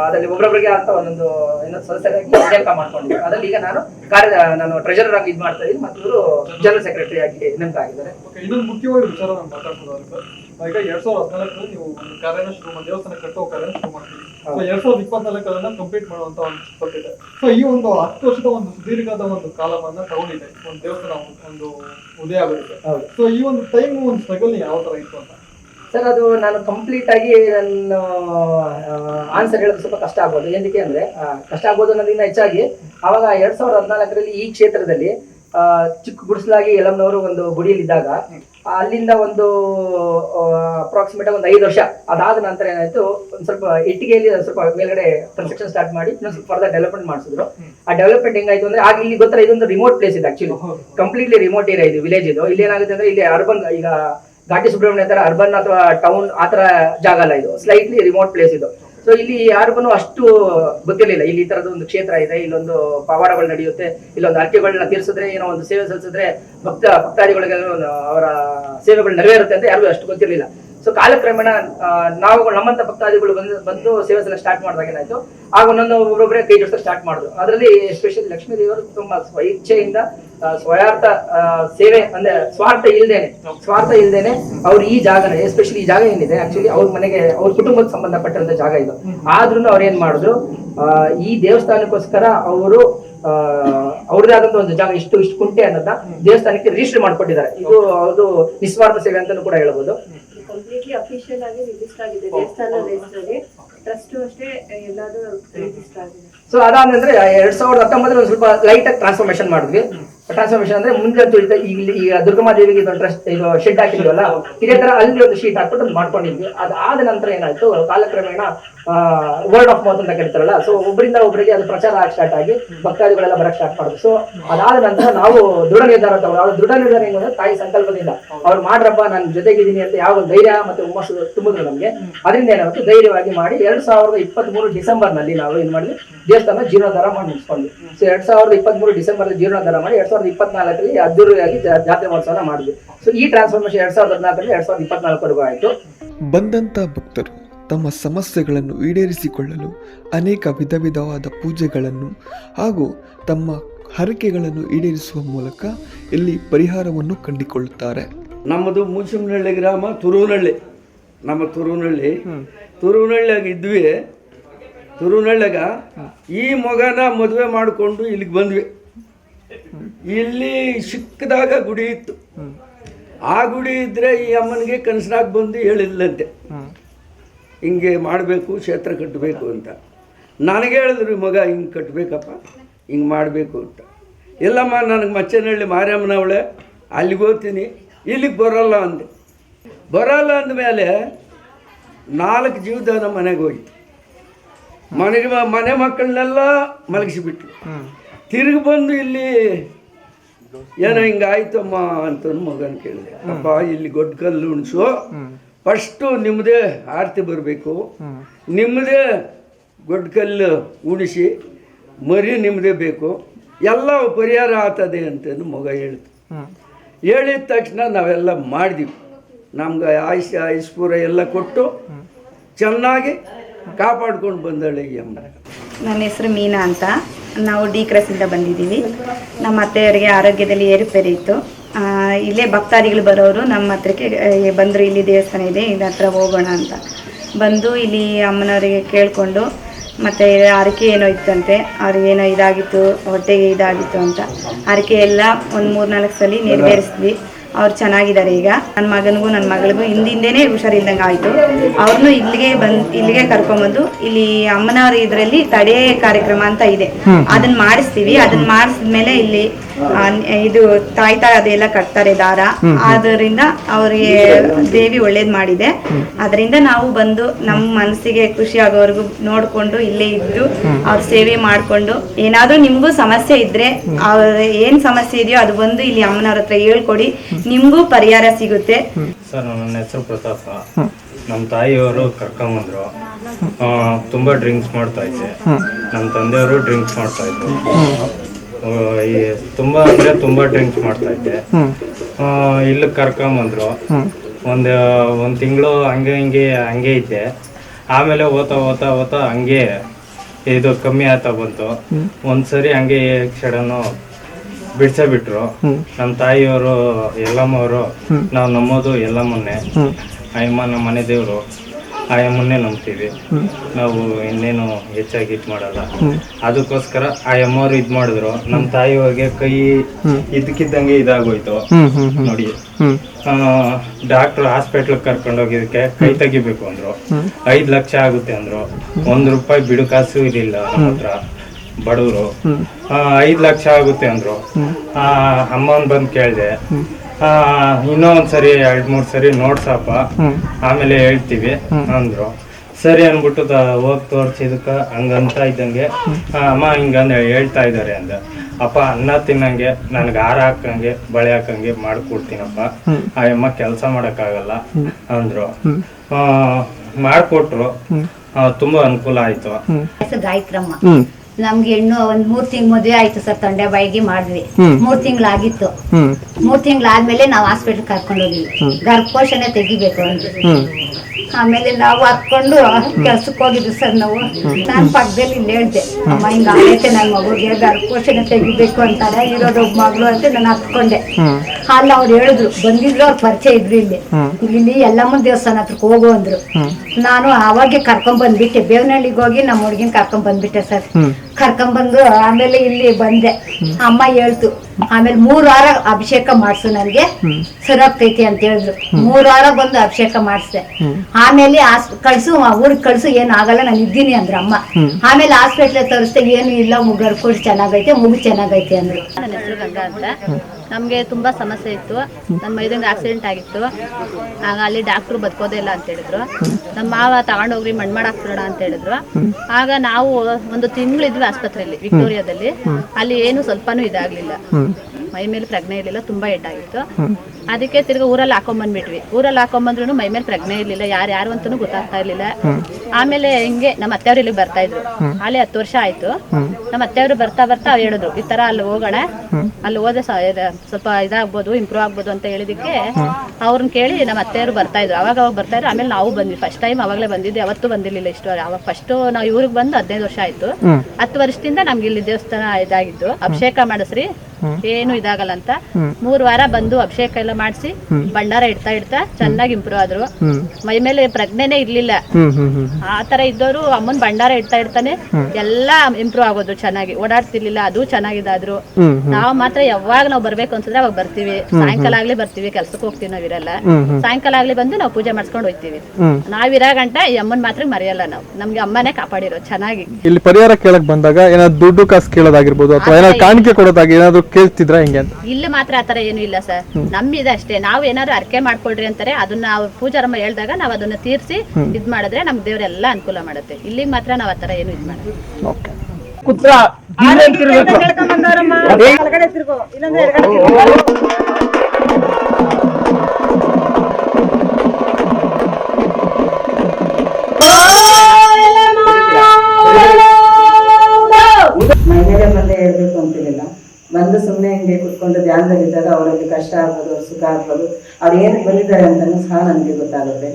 ಅದರಲ್ಲಿ ಒಬ್ಬೊಬ್ಬರಿಗೆ ಅಂತ ಒಂದೊಂದು ಏನೋ ಸದಸ್ಯರಾಗಿ ನೇಮಕ ಮಾಡ್ಕೊಂಡಿದ್ದೆ ಅದರಲ್ಲಿ ಈಗ ನಾನು ಕಾರ್ಯ ನಾನು ಟ್ರೆಜರರ್ ಆಗಿ ಇದು ಮಾಡ್ತಾ ಇದ್ದೀನಿ ಮತ್ತು ಇವರು ಜನರಲ್ ಸೆಕ್ರೆಟರಿ ಆಗಿ ನೇಮಕ ಆಗಿದ್ದಾರೆ.
ಇನ್ನೊಂದು ಮುಖ್ಯವಾದ ವಿಚಾರ ನಾನು ಮಾತಾಡ್ಬೋದು ಸರ್. ಈಗ ಎರಡ್ ಸಾವಿರದ ಹದಿನಾಲ್ಕರಲ್ಲಿ ನೀವು ಒಂದು ಕಾರ್ಯನ ಶುರು ಮಾಡಿ ದೇವಸ್ಥಾನ ಕಟ್ಟೋ ಕಾರ್ಯನ ಶುರು ಮಾಡ್ತೀವಿ ಸೊ ಎರಡ್ ಸಾವಿರದ ಇಪ್ಪತ್ನಾಲ್ಕರನ್ನ ಕಂಪ್ಲೀಟ್ ಮಾಡುವಂತ ಒಂದು ಕೊಟ್ಟಿದೆ ಸೊ ಈ ಒಂದು ಹತ್ತು ವರ್ಷದ ಒಂದು ಸುದೀರ್ಘದ ಒಂದು ಕಾಲವನ್ನ ತಗೊಂಡಿದೆ. ಒಂದು ದೇವಸ್ಥಾನ ಒಂದು ಉದಯ ಆಗುತ್ತೆ. ಸೊ ಈ ಒಂದು ಟೈಮ್ ಒಂದು ಸ್ಟ್ರಗಲ್ ಯಾವ ತರ ಇತ್ತು ಅಂತ?
ಸರ್ ಅದು ನಾನು ಕಂಪ್ಲೀಟ್ ಆಗಿ ನನ್ನ ಆನ್ಸರ್ ಹೇಳೋದು ಸ್ವಲ್ಪ ಕಷ್ಟ ಆಗ್ಬೋದು. ಏನಕ್ಕೆ ಅಂದ್ರೆ ಕಷ್ಟ ಆಗ್ಬೋದು ಅನ್ನೋದನ್ನ ಹೆಚ್ಚಾಗಿ ಅವಾಗ ಎರಡ್ ಸಾವಿರದ ಹದಿನಾಲ್ಕರಲ್ಲಿ ಈ ಕ್ಷೇತ್ರದಲ್ಲಿ ಚಿಕ್ಕ ಗುಡಿಸಲಾಗಿ ಯಲಮ್ನವರು ಒಂದು ಗುಡಿಯಲ್ಲಿದ್ದಾಗ ಅಲ್ಲಿಂದ ಒಂದು ಅಪ್ರಾಕ್ಸಿಮೇಟ್ ಒಂದು ಐದು ವರ್ಷ ಅದಾದ ನಂತರ ಏನಾಯ್ತು ಒಂದು ಸ್ವಲ್ಪ ಇಟ್ಟಿಗೆಯಲ್ಲಿ ಸ್ವಲ್ಪ ಮೇಲ್ಗಡೆ ಕನ್ಸ್ಟ್ರಕ್ಷನ್ ಸ್ಟಾರ್ಟ್ ಮಾಡಿ ಇನ್ನೊಂದು ಸ್ವಲ್ಪ ಫರ್ದರ್ ಡೆವಲಪ್ಮೆಂಟ್ ಮಾಡಿಸಿದ್ರು. ಆ ಡೆವಲಪ್ಮೆಂಟ್ ಹೆಂಗಾಯ್ತು ಅಂದ್ರೆ ಆಗ ಇಲ್ಲಿ ಗೊತ್ತರ ಇದೊಂದು ರಿಮೋಟ್ ಪ್ಲೇಸ್ ಇದೆ ಆಕ್ಚುಲಿ ಕಂಪ್ಲೀಟ್ಲಿ ರಿಮೋಟ್ ಏರಿಯಾ ಇದು ವಿಲೇಜ್ ಇದು. ಇಲ್ಲಿ ಏನಾಗುತ್ತೆ ಅಂದ್ರೆ ಇಲ್ಲಿ ಅರ್ಬನ್ ಈಗ ಘಾಟಿ ಸುಬ್ರಹ್ಮಣ್ಯ ತರ ಅರ್ಬನ್ ಅಥವಾ ಟೌನ್ ಆ ತರ ಜಾಗ ಅಲ್ಲ ಇದು. ಸ್ಲೈಟ್ಲಿ ರಿಮೋಟ್ ಪ್ಲೇಸ್ ಇದು. ಸೊ ಇಲ್ಲಿ ಯಾರಿಗೂ ಅಷ್ಟು ಗೊತ್ತಿರಲಿಲ್ಲ. ಇಲ್ಲಿ ಈ ತರದ ಒಂದು ಕ್ಷೇತ್ರ ಇದೆ, ಇಲ್ಲೊಂದು ಪವಾಡಗಳು ನಡೆಯುತ್ತೆ, ಇಲ್ಲೊಂದು ಅರ್ಕೆಗಳನ್ನ ತೀರಿಸಿದ್ರೆ, ಏನೋ ಒಂದು ಸೇವೆ ಸಲ್ಲಿಸಿದ್ರೆ ಭಕ್ತ ಭಕ್ತಾದಿಗಳಿಗೆ ಅವರ ಸೇವೆಗಳು ನೆರವೇರುತ್ತೆ ಅಂತ ಯಾರಿಗೂ ಅಷ್ಟು ಗೊತ್ತಿರಲಿಲ್ಲ. ಸೊ ಕಾಲಕ್ರಮೇಣ ನಾವು ನಮ್ಮಂತ ಭಕ್ತಾದಿಗಳು ಬಂದು ಬಂದು ಸೇವೆ ಸಲ್ಲ ಸ್ಟಾರ್ಟ್ ಮಾಡಿದಾಗ ಏನಾಯ್ತು ಆಗ ಒಂದೊಂದು ಒಬ್ಬೊಬ್ಬರೇ ಕೈ ಜೋಡಿಸ್ತಾ ಸ್ಟಾರ್ಟ್ ಮಾಡಿದ್ರು ಅದರಲ್ಲಿ ಎಸ್ಪೆಷಲಿ ಲಕ್ಷ್ಮೀ ದೇವರು ತುಂಬಾ ಸ್ವ ಇಚ್ಛೆಯಿಂದ ಸ್ವಯಾರ್ಥ ಸೇವೆ ಅಂದ್ರೆ ಸ್ವಾರ್ಥ ಇಲ್ದೇನೆ ಸ್ವಾರ್ಥ ಇಲ್ದೇನೆ ಅವ್ರು ಈ ಜಾಗನ ಎಸ್ಪೆಷಲಿ ಈ ಜಾಗ ಏನಿದೆ ಆಕ್ಚುಲಿ ಅವ್ರ ಮನೆಗೆ, ಅವ್ರ ಕುಟುಂಬಕ್ಕೆ ಸಂಬಂಧಪಟ್ಟಂತ ಜಾಗ ಇದು. ಆದ್ರೂ ಅವ್ರು ಏನ್ ಮಾಡಿದ್ರು ಈ ದೇವಸ್ಥಾನಕ್ಕೋಸ್ಕರ ಅವರು ಅವ್ರದೇ ಆದಂತ ಒಂದು ಜಾಗ ಇಷ್ಟು ಇಷ್ಟು ಕುಂಟೆ ಅನ್ನೋದನ್ನ ದೇವಸ್ಥಾನಕ್ಕೆ ರಿಜಿಸ್ಟರ್ ಮಾಡ್ಕೊಟ್ಟಿದ್ದಾರೆ. ಇದು ಅದು ನಿಸ್ವಾರ್ಥ ಸೇವೆ ಅಂತಾನೂ ಕೂಡ ಹೇಳ್ಬೋದು.
ಕಂಪ್ಲೀಟ್ಲಿ ಅಫಿಷಿಯಲ್ ಆಗಿ ರಿಜಿಸ್ಟರ್ ಆಗಿದೆ. ದೇವಸ್ಥಾನ ಹೆಸರಲ್ಲಿ ಟ್ರಸ್ಟ್ ಅಷ್ಟೇ ಎಲ್ಲಾದ್ರೂ ರಿಜಿಸ್ಟರ್ ಆಗಿದೆ.
ಸೊ ಅದಾದ್ರೆ ಎರಡ್ ಸಾವಿರದ ಹತ್ತೊಂಬತ್ತರಲ್ಲಿ ಒಂದು ಸ್ವಲ್ಪ ಲೈಟ್ ಆಗಿ ಟ್ರಾನ್ಸ್ಫಾರ್ಮೇಶನ್ ಮಾಡಿದ್ವಿ. ಟ್ರಾನ್ಸ್ಫಾರ್ಮೇಶನ್ ಅಂದ್ರೆ ಮುಂದೆ ತುಳಿತ ಇಲ್ಲಿ ಈಗ ದುರ್ಗಮ್ಮ ದೇವಿಗೆ ಇದೊಂದು ಟ್ರಸ್ಟ್ ಇದು ಶೆಡ್ ಹಾಕಿದ್ವಲ್ಲ, ಇದೇ ತರ ಅಲ್ಲಿ ಒಂದು ಶೀಟ್ ಹಾಕ್ಬಿಟ್ಟು ಒಂದು ಮಾಡ್ಕೊಂಡಿದ್ವಿ. ಅದಾದ ನಂತರ ಏನಾಯ್ತು, ಕಾಲಕ್ರಮೇಣ ವರ್ಡ್ ಆಫ್ ಮೌತ್ ಅಂತ ಕರೀತಾರಲ್ಲ ಸೊ ಒಬ್ಬರಿಂದ ಒಬ್ಬರಿಗೆ ಅದು ಪ್ರಚಾರ ಆಗಿ ಸ್ಟಾರ್ಟ್ ಆಗಿ ಭಕ್ತಾದಿಗಳೆಲ್ಲ ಬರಕ್ ಸ್ಟಾರ್ಟ್ ಮಾಡಿದ್ರು. ಸೊ ಅದಾದ ನಂತರ ನಾವು ದೃಢ ನಿರ್ಧಾರ ತಗೊಂಡು, ಅವ್ರ ದೃಢ ನಿರ್ಧಾರ ಏನು ಅಂದ್ರೆ ತಾಯಿ ಸಂಕಲ್ಪದಿಂದ ಅವ್ರು ಮಾಡ್ರಪ್ಪ, ನಾನು ಜೊತೆಗಿದ್ದೀನಿ ಅಂತ ಯಾವ ಧೈರ್ಯ ಮತ್ತೆ ಹುಮ್ಮಸ್ಸು ತುಂಬಿದ್ರು ನಮ್ಗೆ. ಅದರಿಂದ ಏನಾಗುತ್ತೆ ಧೈರ್ಯವಾಗಿ ಮಾಡಿ ಎರಡ್ ಸಾವಿರದ ಇಪ್ಪತ್ತ್ ಮೂರು ಡಿಸೆಂಬರ್ನಲ್ಲಿ ನಾವು ಏನ್ ಮಾಡಿದ್ವಿ. ದೇವಸ್ಥಾನ ಜೀರ್ಣೋದ್ಧಾರ ಮಾಡಿ ನಿಲ್ಸ್ಕೊಂಡು ಸೊ ಎರಡ್ ಸಾವಿರದ ಇಪ್ಪತ್ತ್ ಮೂರು ಡಿಸೆಂಬರ್ ಜೀರ್ಣೋದ್ಧಾರ ಮಾಡಿ ಎರಡ್ ಸಾವಿರದ ಇಪ್ಪತ್ನಾಲ್ಕರಲ್ಲಿ ಅದ್ದೂರಿಯಾಗಿ ಜಾತ್ರೆ ಮಹೋತ್ಸವ ಮಾಡಿದ್ವಿ. ಸೊ ಈ ಟ್ರಾನ್ಸ್ಫಾರ್ಮೇಶನ್ ಎರಡ್ ಸಾವಿರದ ಹದಿನಾಲ್ಕರಲ್ಲಿ ಎರಡ್ ಸಾವಿರದ ಇಪ್ಪತ್ನಾಲ್ಕವರೆಗೂ ಆಯಿತು.
ಬಂದಂತ ಭಕ್ತರು ತಮ್ಮ ಸಮಸ್ಯೆಗಳನ್ನು ಈಡೇರಿಸಿಕೊಳ್ಳಲು ಅನೇಕ ವಿಧ ವಿಧವಾದ ಪೂಜೆಗಳನ್ನು ಹಾಗೂ ತಮ್ಮ ಹರಕೆಗಳನ್ನು ಈಡೇರಿಸುವ ಮೂಲಕ ಇಲ್ಲಿ ಪರಿಹಾರವನ್ನು ಕಂಡುಕೊಳ್ಳುತ್ತಾರೆ.
ನಮ್ಮದು ಮೂಸಮನಹಳ್ಳಿ ಗ್ರಾಮ ತುರುವನಹಳ್ಳಿ ನಮ್ಮ ತುರುವನಹಳ್ಳಿ ತುರುವನಹಳ್ಳಿಯಾಗ ಇದ್ವಿ ತುರುನಳ್ಳಿಗ ಈ ಮಗನ ಮದುವೆ ಮಾಡಿಕೊಂಡು ಇಲ್ಲಿಗೆ ಬಂದ್ವಿ. ಇಲ್ಲಿ ಸಿಕ್ಕದಾಗ ಗುಡಿ ಇತ್ತು. ಆ ಗುಡಿ ಇದ್ರೆ ಈ ಅಮ್ಮನಿಗೆ ಕನಸಿನಾಗ ಬಂದು ಹೇಳಿದ್ಲಂತೆ. ಹಿಂಗೆ ಮಾಡಬೇಕು ಕ್ಷೇತ್ರ ಕಟ್ಟಬೇಕು ಅಂತ. ನನಗೆ ಹೇಳಿದ್ರು ಮಗ ಹಿಂಗೆ ಕಟ್ಟಬೇಕಪ್ಪ ಹಿಂಗೆ ಮಾಡಬೇಕು ಅಂತ. ಇಲ್ಲಮ್ಮ ನನಗೆ ಮಚ್ಚನಹಳ್ಳಿ ಮಾರಿಯಮ್ಮನವಳೆ ಅಲ್ಲಿಗೆ ಹೋಗ್ತೀನಿ ಇಲ್ಲಿಗೆ ಬರೋಲ್ಲ ಅಂದೆ. ಬರೋಲ್ಲ ಅಂದಮೇಲೆ ನಾಲ್ಕು ಜೀವದಾನ ಮನೆಗೆ ಹೋಯ್ತು. ಮನೆಗೆ ಮನೆ ಮಕ್ಕಳನ್ನೆಲ್ಲ ಮಲಗಿಸಿಬಿಟ್ರು. ತಿರುಗಿ ಬಂದು ಇಲ್ಲಿ ಏನೋ ಹಿಂಗಾಯ್ತಮ್ಮ ಅಂತ ಮಗನ ಕೇಳಿದೆ. ಅಪ್ಪ ಇಲ್ಲಿ ಗೊಡ್ಕಲ್ಲು ಉಣಿಸು. ಫಸ್ಟು ನಿಮ್ಮದೇ ಆರತಿ ಬರಬೇಕು. ನಿಮ್ಮದೇ ಗೊಡ್ಕಲ್ಲು ಉಣಿಸಿ ಮರಿ ನಿಮ್ಮದೇ ಬೇಕು. ಎಲ್ಲ ಪರಿಹಾರ ಆಗ್ತದೆ ಅಂತಂದು ಮಗ ಹೇಳ್ತು. ಹೇಳಿದ ತಕ್ಷಣ ನಾವೆಲ್ಲ ಮಾಡಿದ್ವಿ. ನಮ್ಗೆ ಆಯುಷ್ ಆಯುಷ್ಪುರ ಎಲ್ಲ ಕೊಟ್ಟು ಚೆನ್ನಾಗಿ ಕಾಪಾಡ್ಕೊಂಡು ಬಂದಳೆ
ನನ್ನ ಹೆಸರು ಮೀನಾ ಅಂತ. ನಾವು ಡಿ ಕ್ರಸ್ಸಿಂದ ಬಂದಿದ್ದೀವಿ. ನಮ್ಮ ಅತ್ತೆಯವರಿಗೆ ಆರೋಗ್ಯದಲ್ಲಿ ಏರುಪೇರು ಇತ್ತು. ಇಲ್ಲೇ ಭಕ್ತಾದಿಗಳು ಬರೋರು ನಮ್ಮ ಹತ್ರಕ್ಕೆ ಬಂದರು. ಇಲ್ಲಿ ದೇವಸ್ಥಾನ ಇದೆ, ಇದ್ರ ಹತ್ರ ಹೋಗೋಣ ಅಂತ. ಬಂದು ಇಲ್ಲಿ ಅಮ್ಮನವರಿಗೆ ಕೇಳಿಕೊಂಡು, ಮತ್ತು ಅರಕೆ ಏನೋ ಇತ್ತಂತೆ. ಅವ್ರಿಗೆ ಏನೋ ಇದಾಗಿತ್ತು, ಹೊಟ್ಟೆಗೆ ಇದಾಗಿತ್ತು ಅಂತ. ಅರಕೆ ಎಲ್ಲ ಒಂದು ಮೂರು ನಾಲ್ಕು ಸಲ ನೆರವೇರಿಸಿದ್ವಿ. ಅವ್ರು ಚೆನ್ನಾಗಿದ್ದಾರೆ ಈಗ. ನನ್ನ ಮಗನಿಗೂ ನನ್ನ ಮಗಳಿಗೂ ಹಿಂದಿಂದೇನೆ ಹುಷಾರಿಲ್ದಂಗೆ ಆಯಿತು. ಅವ್ರನ್ನೂ ಇಲ್ಲಿಗೆ ಬಂದು ಇಲ್ಲಿಗೆ ಕರ್ಕೊಂಬಂದು ಇಲ್ಲಿ ಅಮ್ಮನವ್ರ ಇದರಲ್ಲಿ ತಡೆ ಕಾರ್ಯಕ್ರಮ ಅಂತ ಇದೆ. ಅದನ್ನ ಮಾಡಿಸ್ತೀವಿ. ಅದನ್ನ ಮಾಡಿಸಿದ್ಮೇಲೆ ಇಲ್ಲಿ ಇದು ತಾಯಿ ತಾಯಿ ಅದೆಲ್ಲ ಕಟ್ತಾರೆ ದಾರ. ಆದ್ರಿಂದ ಅವ್ರಿಗೆ ದೇವಿ ಒಳ್ಳೇದ್ ಮಾಡಿದೆ. ಅದರಿಂದ ನಾವು ಬಂದು ನಮ್ಮ ಮನಸ್ಸಿಗೆ ಖುಷಿ ಆಗೋವರೆಗೂ ನೋಡ್ಕೊಂಡು ಇಲ್ಲೇ ಇದ್ದು ಅವ್ರ ಸೇವೆ ಮಾಡ್ಕೊಂಡು ಏನಾದರೂ ನಿಮ್ಗೂ ಸಮಸ್ಯೆ ಇದ್ರೆ ಅವ್ರ ಏನ್ ಸಮಸ್ಯೆ ಇದೆಯೋ ಅದು ಬಂದು ಇಲ್ಲಿ ಅಮ್ಮನವ್ರ ಹತ್ರ ಹೇಳ್ಕೊಡಿ. ನಿಮ್ಗೂ ಪರಿಹಾರ ಸಿಗುತ್ತೆ.
ಸರ್ ನನ್ನ ಹೆಸರು ಪ್ರತಾಪ. ನಮ್ಮ ತಾಯಿಯವರು ಕರ್ಕೊಂಬಂದ್ರು. ಆ, ತುಂಬಾ ಡ್ರಿಂಕ್ಸ್ ಮಾಡ್ತಾ ಇದ್ದೆ. ನಮ್ಮ ತಂದೆಯವರು ಡ್ರಿಂಕ್ಸ್ ಮಾಡ್ತಾ ಇದ್ರು. ಈ ತುಂಬಾ ಅಂದ್ರೆ ತುಂಬಾ ಡ್ರಿಂಕ್ಸ್ ಮಾಡ್ತಾ ಇದ್ದೆ. ಇಲ್ಲಿ ಕರ್ಕೊಂಬಂದ್ರು. ಒಂದು ಒಂದ್ ತಿಂಗಳು ಹಂಗೆ ಹಿಂಗೆ ಹಂಗೆ ಇದ್ದೆ. ಆಮೇಲೆ ಓದ್ತಾ ಓದ್ತಾ ಓದ್ತಾ ಹಂಗೆ ಇದು ಕಮ್ಮಿ ಆಗ್ತಾ ಬಂತು. ಒಂದ್ಸರಿ ಹಂಗೆ ಕ್ಷಣನು ಬಿಡ್ಸೇ ಬಿಟ್ರು. ನಮ್ಮ ತಾಯಿಯವರು ಎಲ್ಲಮ್ಮವರು ನಾವು ನಂಬೋದು ಎಲ್ಲಮ್ಮನ್ನೇ. ಅಯ್ಯಮ್ಮ ನಮ್ಮ ಮನೆ ದೇವರು. ಆಯಮ್ಮನ್ನೇ ನಂಬ್ತೀವಿ. ನಾವು ಇನ್ನೇನು ಹೆಚ್ಚಾಗಿ ಇದು ಮಾಡಲ್ಲ. ಅದಕ್ಕೋಸ್ಕರ ಆಯಮ್ಮವ್ರು ಇದು ಮಾಡಿದ್ರು. ನಮ್ಮ ತಾಯಿಯವ್ರಿಗೆ ಕೈ ಇದಕ್ಕಿದ್ದಂಗೆ ಇದಾಗೋಯ್ತು. ನೋಡಿ. ಡಾಕ್ಟರ್ ಹಾಸ್ಪಿಟ್ಲ್ ಕರ್ಕೊಂಡು ಹೋಗಿದ್ದಕ್ಕೆ ಕೈ ತೆಗಿಬೇಕು ಅಂದ್ರು. ಐದ್ ಲಕ್ಷ ಆಗುತ್ತೆ ಅಂದ್ರು. ಒಂದ್ ರೂಪಾಯಿ ಬಿಡು ಕಾಸು ಇದಿಲ್ಲ ನಮ್ಮ ಹತ್ರ. ಬಡವರು. ಐದ್ ಲಕ್ಷ ಆಗುತ್ತೆ ಅಂದ್ರು. ಆ, ಅಮ್ಮನ್ ಬಂದು ಕೇಳ್ದೆ. ಆ, ಸರಿ ಎರಡ್ ಮೂರ್ ಸರಿ ನೋಡ್ಸಪ್ಪ ಆಮೇಲೆ ಹೇಳ್ತೀವಿ ಅಂದ್ರು. ಸರಿ ಅನ್ಬಿಟ್ಟು ತ- ಹೋಗ್ ತೋರ್ಸಿದಕ್ಕ ಹಂಗಂತ ಇದ್ದಂಗೆ. ಆ, ಅಮ್ಮ ಹಿಂಗಂದ ಹೇಳ್ತಾ ಇದಾರೆ ಅಂದ. ಅಪ್ಪ ಅನ್ನ ತಿನ್ನಂಗೆ ನನ್ಗೆ ಹಾರ ಹಾಕಂಗೆ ಬಳೆ ಹಾಕಂಗೆ ಮಾಡ್ಕೊಡ್ತೀನಪ್ಪ. ಆ ಅಮ್ಮ ಕೆಲಸ ಮಾಡಕ್ಕಾಗಲ್ಲ ಅಂದ್ರು. ಆ, ಮಾಡ್ಕೊಟ್ರು. ತುಂಬಾ ಅನುಕೂಲ ಆಯ್ತು.
ನಮ್ಗೆ ಹೆಣ್ಣು ಒಂದ್ ಮೂರ್ ತಿಂಗ್ ಮದ್ವೆ ಆಯ್ತು ಸರ್ ತಂಡೆ ಬಾಯಿಗೆ ಮಾಡಿದ್ವಿ. ಮೂರ್ ತಿಂಗಳಾಗಿತ್ತು. ಮೂರ್ ತಿಂಗಳಾದ್ಮೇಲೆ ನಾವು ಹಾಸ್ಪಿಟಲ್ ಕರ್ಕೊಂಡು ಹೋಗಿ ಗರ್ಭಕೋಶನೇ ತೆಗಿಬೇಕು ಅಂತ ಆಮೇಲೆ ನಾವು ಹತ್ಕೊಂಡು ಕೆಲ್ಸಕ್ಕೆ ಹೋಗಿದ್ವಿ ಸರ್ ನಾವು. ನಾನು ಪಕ್ಕದಲ್ಲಿ ಇಲ್ಲಿ ಹೇಳ್ದೆ ಅಮ್ಮ ಹಿಂಗ ಆಗೈತೆ ನನ್ನ ಮಗುಗೆ ಗರ್ಭಕೋಶನ ತೆಗಿಬೇಕು ಅಂತಾರೆ ಇರೋದು ಒಬ್ಬ ಮಗಳು ಅಂತ ನಾನು ಹತ್ಕೊಂಡೆ. ಅಲ್ಲಿ ಅವ್ರು ಹೇಳಿದ್ರು ಬಂದಿದ್ರು ಅವ್ರ ಪರಿಚಯ ಇದ್ರು ಇಲ್ಲಿ. ಇಲ್ಲಿ ಎಲ್ಲಮ್ಮ ದೇವಸ್ಥಾನ ಹತ್ರಕ್ಕೆ ಹೋಗು ಅಂದ್ರು. ನಾನು ಅವಾಗೆ ಕರ್ಕೊಂಡ್ ಬಂದ್ಬಿಟ್ಟೆ ಬೇವನಹಳ್ಳಿಗೆ ಹೋಗಿ ನಮ್ಮ ಹುಡುಗಿನ ಕರ್ಕೊಂಡ್ ಬಂದ್ಬಿಟ್ಟೆ ಸರ್ ಕರ್ಕೊಂಡ್ ಬಂದು ಆಮೇಲೆ ಇಲ್ಲಿ ಬಂದೆ. ಅಮ್ಮ ಹೇಳ್ತು ಆಮೇಲೆ ಮೂರ್ ವಾರ ಅಭಿಷೇಕ ಮಾಡ್ಸು ನನಗೆ. ಸರಾಗ್ತೈತಿ ಅಂತ ಹೇಳಿದ್ರು. ಮೂರ್ ವಾರ ಬಂದು ಅಭಿಷೇಕ ಮಾಡಿಸ್ದೆ. ಆಮೇಲೆ ಕಳ್ಸು ಊರಿಗೆ ಕಳ್ಸು ಏನ್ ಆಗಲ್ಲ ನಾನು ಇದ್ದೀನಿ ಅಂದ್ರ ಅಮ್ಮ. ಆಮೇಲೆ ಹಾಸ್ಪಿಟ್ಲ್ ತೋರಿಸ್ದೆ ಏನು ಇಲ್ಲ ಗರ್ಭಕೋಶ ಚೆನ್ನಾಗೈತೆ ಮುಗು ಚೆನ್ನಾಗೈತೆ ಅಂದ್ರು.
ನನ್ನ ಹೆಸರು ಗಂಗಾ ಅಂತ. ನಮಗೆ ತುಂಬಾ ಸಮಸ್ಯೆ ಇತ್ತು. ನನ್ನ ಮೈದಂಗೆ ಆಕ್ಸಿಡೆಂಟ್ ಆಗಿತ್ತು. ಆಗ ಅಲ್ಲಿ ಡಾಕ್ಟ್ರು ಬದುಕೋದೇ ಇಲ್ಲ ಅಂತ ಹೇಳಿದ್ರು. ನಮ್ಮ ಮಾವ ತಗೊಂಡೋಗ್ರಿ ಮಣ್ಣು ಮಾಡಾಕ್ಬಿಡೋಣ ಅಂತ ಹೇಳಿದ್ರು. ಆಗ ನಾವು ಒಂದು ತಿಂಗಳಿದ್ವಿ ಆಸ್ಪತ್ರೆಯಲ್ಲಿ ವಿಕ್ಟೋರಿಯಾದಲ್ಲಿ. ಅಲ್ಲಿ ಏನು ಸ್ವಲ್ಪನೂ ಇದಾಗ್ಲಿಲ್ಲ. ಮೈ ಮೇಲೆ ಪ್ರಜ್ಞೆ ಇರಲಿಲ್ಲ ತುಂಬಾ ಏಟಾಗಿತ್ತು ಅದಕ್ಕೆ ತಿರ್ಗಿ ಊರಲ್ಲಿ ಹಾಕೊಂಡ್ಬಂದ್ಬಿಟ್ವಿ ಊರಲ್ಲಿ ಹಾಕೊಂಡ್ಬಂದ್ರು ಮೈ ಮೇಲೆ ಪ್ರಜ್ಞೆ ಇರಲಿಲ್ಲ ಯಾರು ಯಾರು ಅಂತಾನು ಗೊತ್ತಾಗ್ತಾ ಇರ್ಲಿಲ್ಲ. ಆಮೇಲೆ ಹಿಂಗೆ ನಮ್ಮ ಅತ್ತೆಯವ್ರು ಇಲ್ಲಿ ಬರ್ತಾ ಇದ್ರು. ಅಲ್ಲಿ ಹತ್ತು ವರ್ಷ ಆಯ್ತು. ನಮ್ಮ ಅತ್ತೆಯವರು ಬರ್ತಾ ಬರ್ತಾ ಅವ್ರು ಹೇಳಿದ್ರು ಈ ತರ ಅಲ್ಲಿ ಹೋಗೋಣ. ಅಲ್ಲಿ ಹೋದ್ರೆ ಸ್ವಲ್ಪ ಇದಾಗ್ಬೋದು ಇಂಪ್ರೂವ್ ಆಗ್ಬೋದು ಅಂತ ಹೇಳಿದಕ್ಕೆ ಅವ್ರನ್ನ ಕೇಳಿ ನಮ್ಮ ಅತ್ತೆಯವರು ಬರ್ತಾ ಇದ್ರು. ಅವಾಗ ಅವಾಗ ಬರ್ತಾ ಇದ್ರು. ಆಮೇಲೆ ನಾವು ಬಂದ್ವಿ. ಫಸ್ಟ್ ಟೈಮ್ ಅವಾಗಲೇ ಬಂದಿದ್ದೆ ಅವತ್ತು ಬಂದಿರ್ಲಿಲ್ಲ ಇಷ್ಟು ಅವಾಗ ಫಸ್ಟ್ ನಾವು ಇವ್ರಿಗೆ ಬಂದು ಹದಿನೈದು ವರ್ಷ ಆಯ್ತು. ಹತ್ತು ವರ್ಷದಿಂದ ನಮ್ಗೆ ಇಲ್ಲಿ ದೇವಸ್ಥಾನ ಇದಾಗಿದ್ದು. ಅಭಿಷೇಕ ಮಾಡಿಸ್ರಿ ಏನು ಇದಾಗಲ್ಲ ಅಂತ. ಮೂರ್ ವಾರ ಬಂದು ಅಭಿಷೇಕ ಎಲ್ಲ ಮಾಡಿಸಿ ಭಂಡಾರ ಇಡ್ತಾ ಇಡ್ತಾ ಚೆನ್ನಾಗಿ ಇಂಪ್ರೂವ್ ಆದ್ರು. ಮೈ ಮೇಲೆ ಪ್ರಜ್ಞೆನೆ ಇರ್ಲಿಲ್ಲ. ಆತರ ಇದ್ದವರು ಅಮ್ಮನ್ ಭಂಡಾರ ಇಡ್ತಾ ಇಡ್ತಾನೆ ಎಲ್ಲಾ ಇಂಪ್ರೂವ್ ಆಗೋದು ಚೆನ್ನಾಗಿ. ಓಡಾಡ್ತಿರ್ಲಿಲ್ಲ ಅದು
ಚೆನ್ನಾಗಿದಾದ್ರು
ನಾವ್ ಮಾತ್ರ ಯಾವಾಗ ನಾವ್ ಬರ್ಬೇಕು ಅನ್ಸಿದ್ರೆ ಅವಾಗ ಬರ್ತೀವಿ. ಸಾಯಂಕಾಲ ಆಗ್ಲಿ ಬರ್ತೀವಿ ಕೆಲ್ಸಕ್ಕೆ ಹೋಗ್ತೀವಿ ನಾವಿರಲ್ಲ ಸಾಯಂಕಾಲ ಆಗ್ಲಿ ಬಂದು ನಾವು ಪೂಜೆ ಮಾಡ್ಸ್ಕೊಂಡು ಹೋಗ್ತೀವಿ ನಾವಿರೋ ಗಂಟ ಈ ಅಮ್ಮನ್ ಮಾತ್ರ ಮರೆಯಲ್ಲ ನಾವು. ನಮ್ಗೆ ಅಮ್ಮನೇ ಕಾಪಾಡಿರೋ ಚೆನ್ನಾಗಿ.
ಇಲ್ಲಿ ಪರಿಹಾರ ಕೇಳಕ್ ಬಂದಾಗ ಏನಾದ್ರು ದುಡ್ಡು ಕಾಸು ಕೇಳೋದಾಗಿರ್ಬೋದು ಅಥವಾ ಏನಾದ್ರು ಕಾಣಿಕೆ ಕೊಡೋದಾಗಿ ಏನಾದ್ರು ಕೇಳ್ತಿದ್ರ ಹೆಂಗೆ ಅಂತ?
ಇಲ್ಲಿ ಮಾತ್ರ ಆತರ ಏನು ಇಲ್ಲ ಸರ್. ನಮ್ಮಿದೆ ಅಷ್ಟೇ. ನಾವು ಏನಾದ್ರು ಅರ್ಕೆ ಮಾಡ್ಕೊಳ್ರಿ ಅಂತಾರೆ ಅದನ್ನ ಅವ್ರು ಪೂಜಾರಮ್ಮ ಹೇಳ್ದಾಗ ನಾವ್ ಅದನ್ನ ತೀರ್ಸಿ ಇದ್ ಮಾಡಿದ್ರೆ ನಮ್ ದೇವ್ರೆಲ್ಲಾ ಅನುಕೂಲ ಮಾಡುತ್ತೆ. ಇಲ್ಲಿ ಮಾತ್ರ ನಾವ್ ಆತರ ಏನು ಇದ್
ಓಕೆ.
ಕುತ್ರ
ಕುತ್ಕೊಂಡು ಧ್ಯಾನದಲ್ಲಿದ್ದಾಗ ಅವರಲ್ಲಿ ಕಷ್ಟ ಆಗ್ಬೋದು ಸುಖ ಆಗ್ಬೋದು. ಅವ್ರು ಏನಕ್ಕೆ ಬಂದಿದ್ದಾರೆ ಅಂತಲೂ ಸಹ ನನಗೆ ಗೊತ್ತಾಗುತ್ತೆ.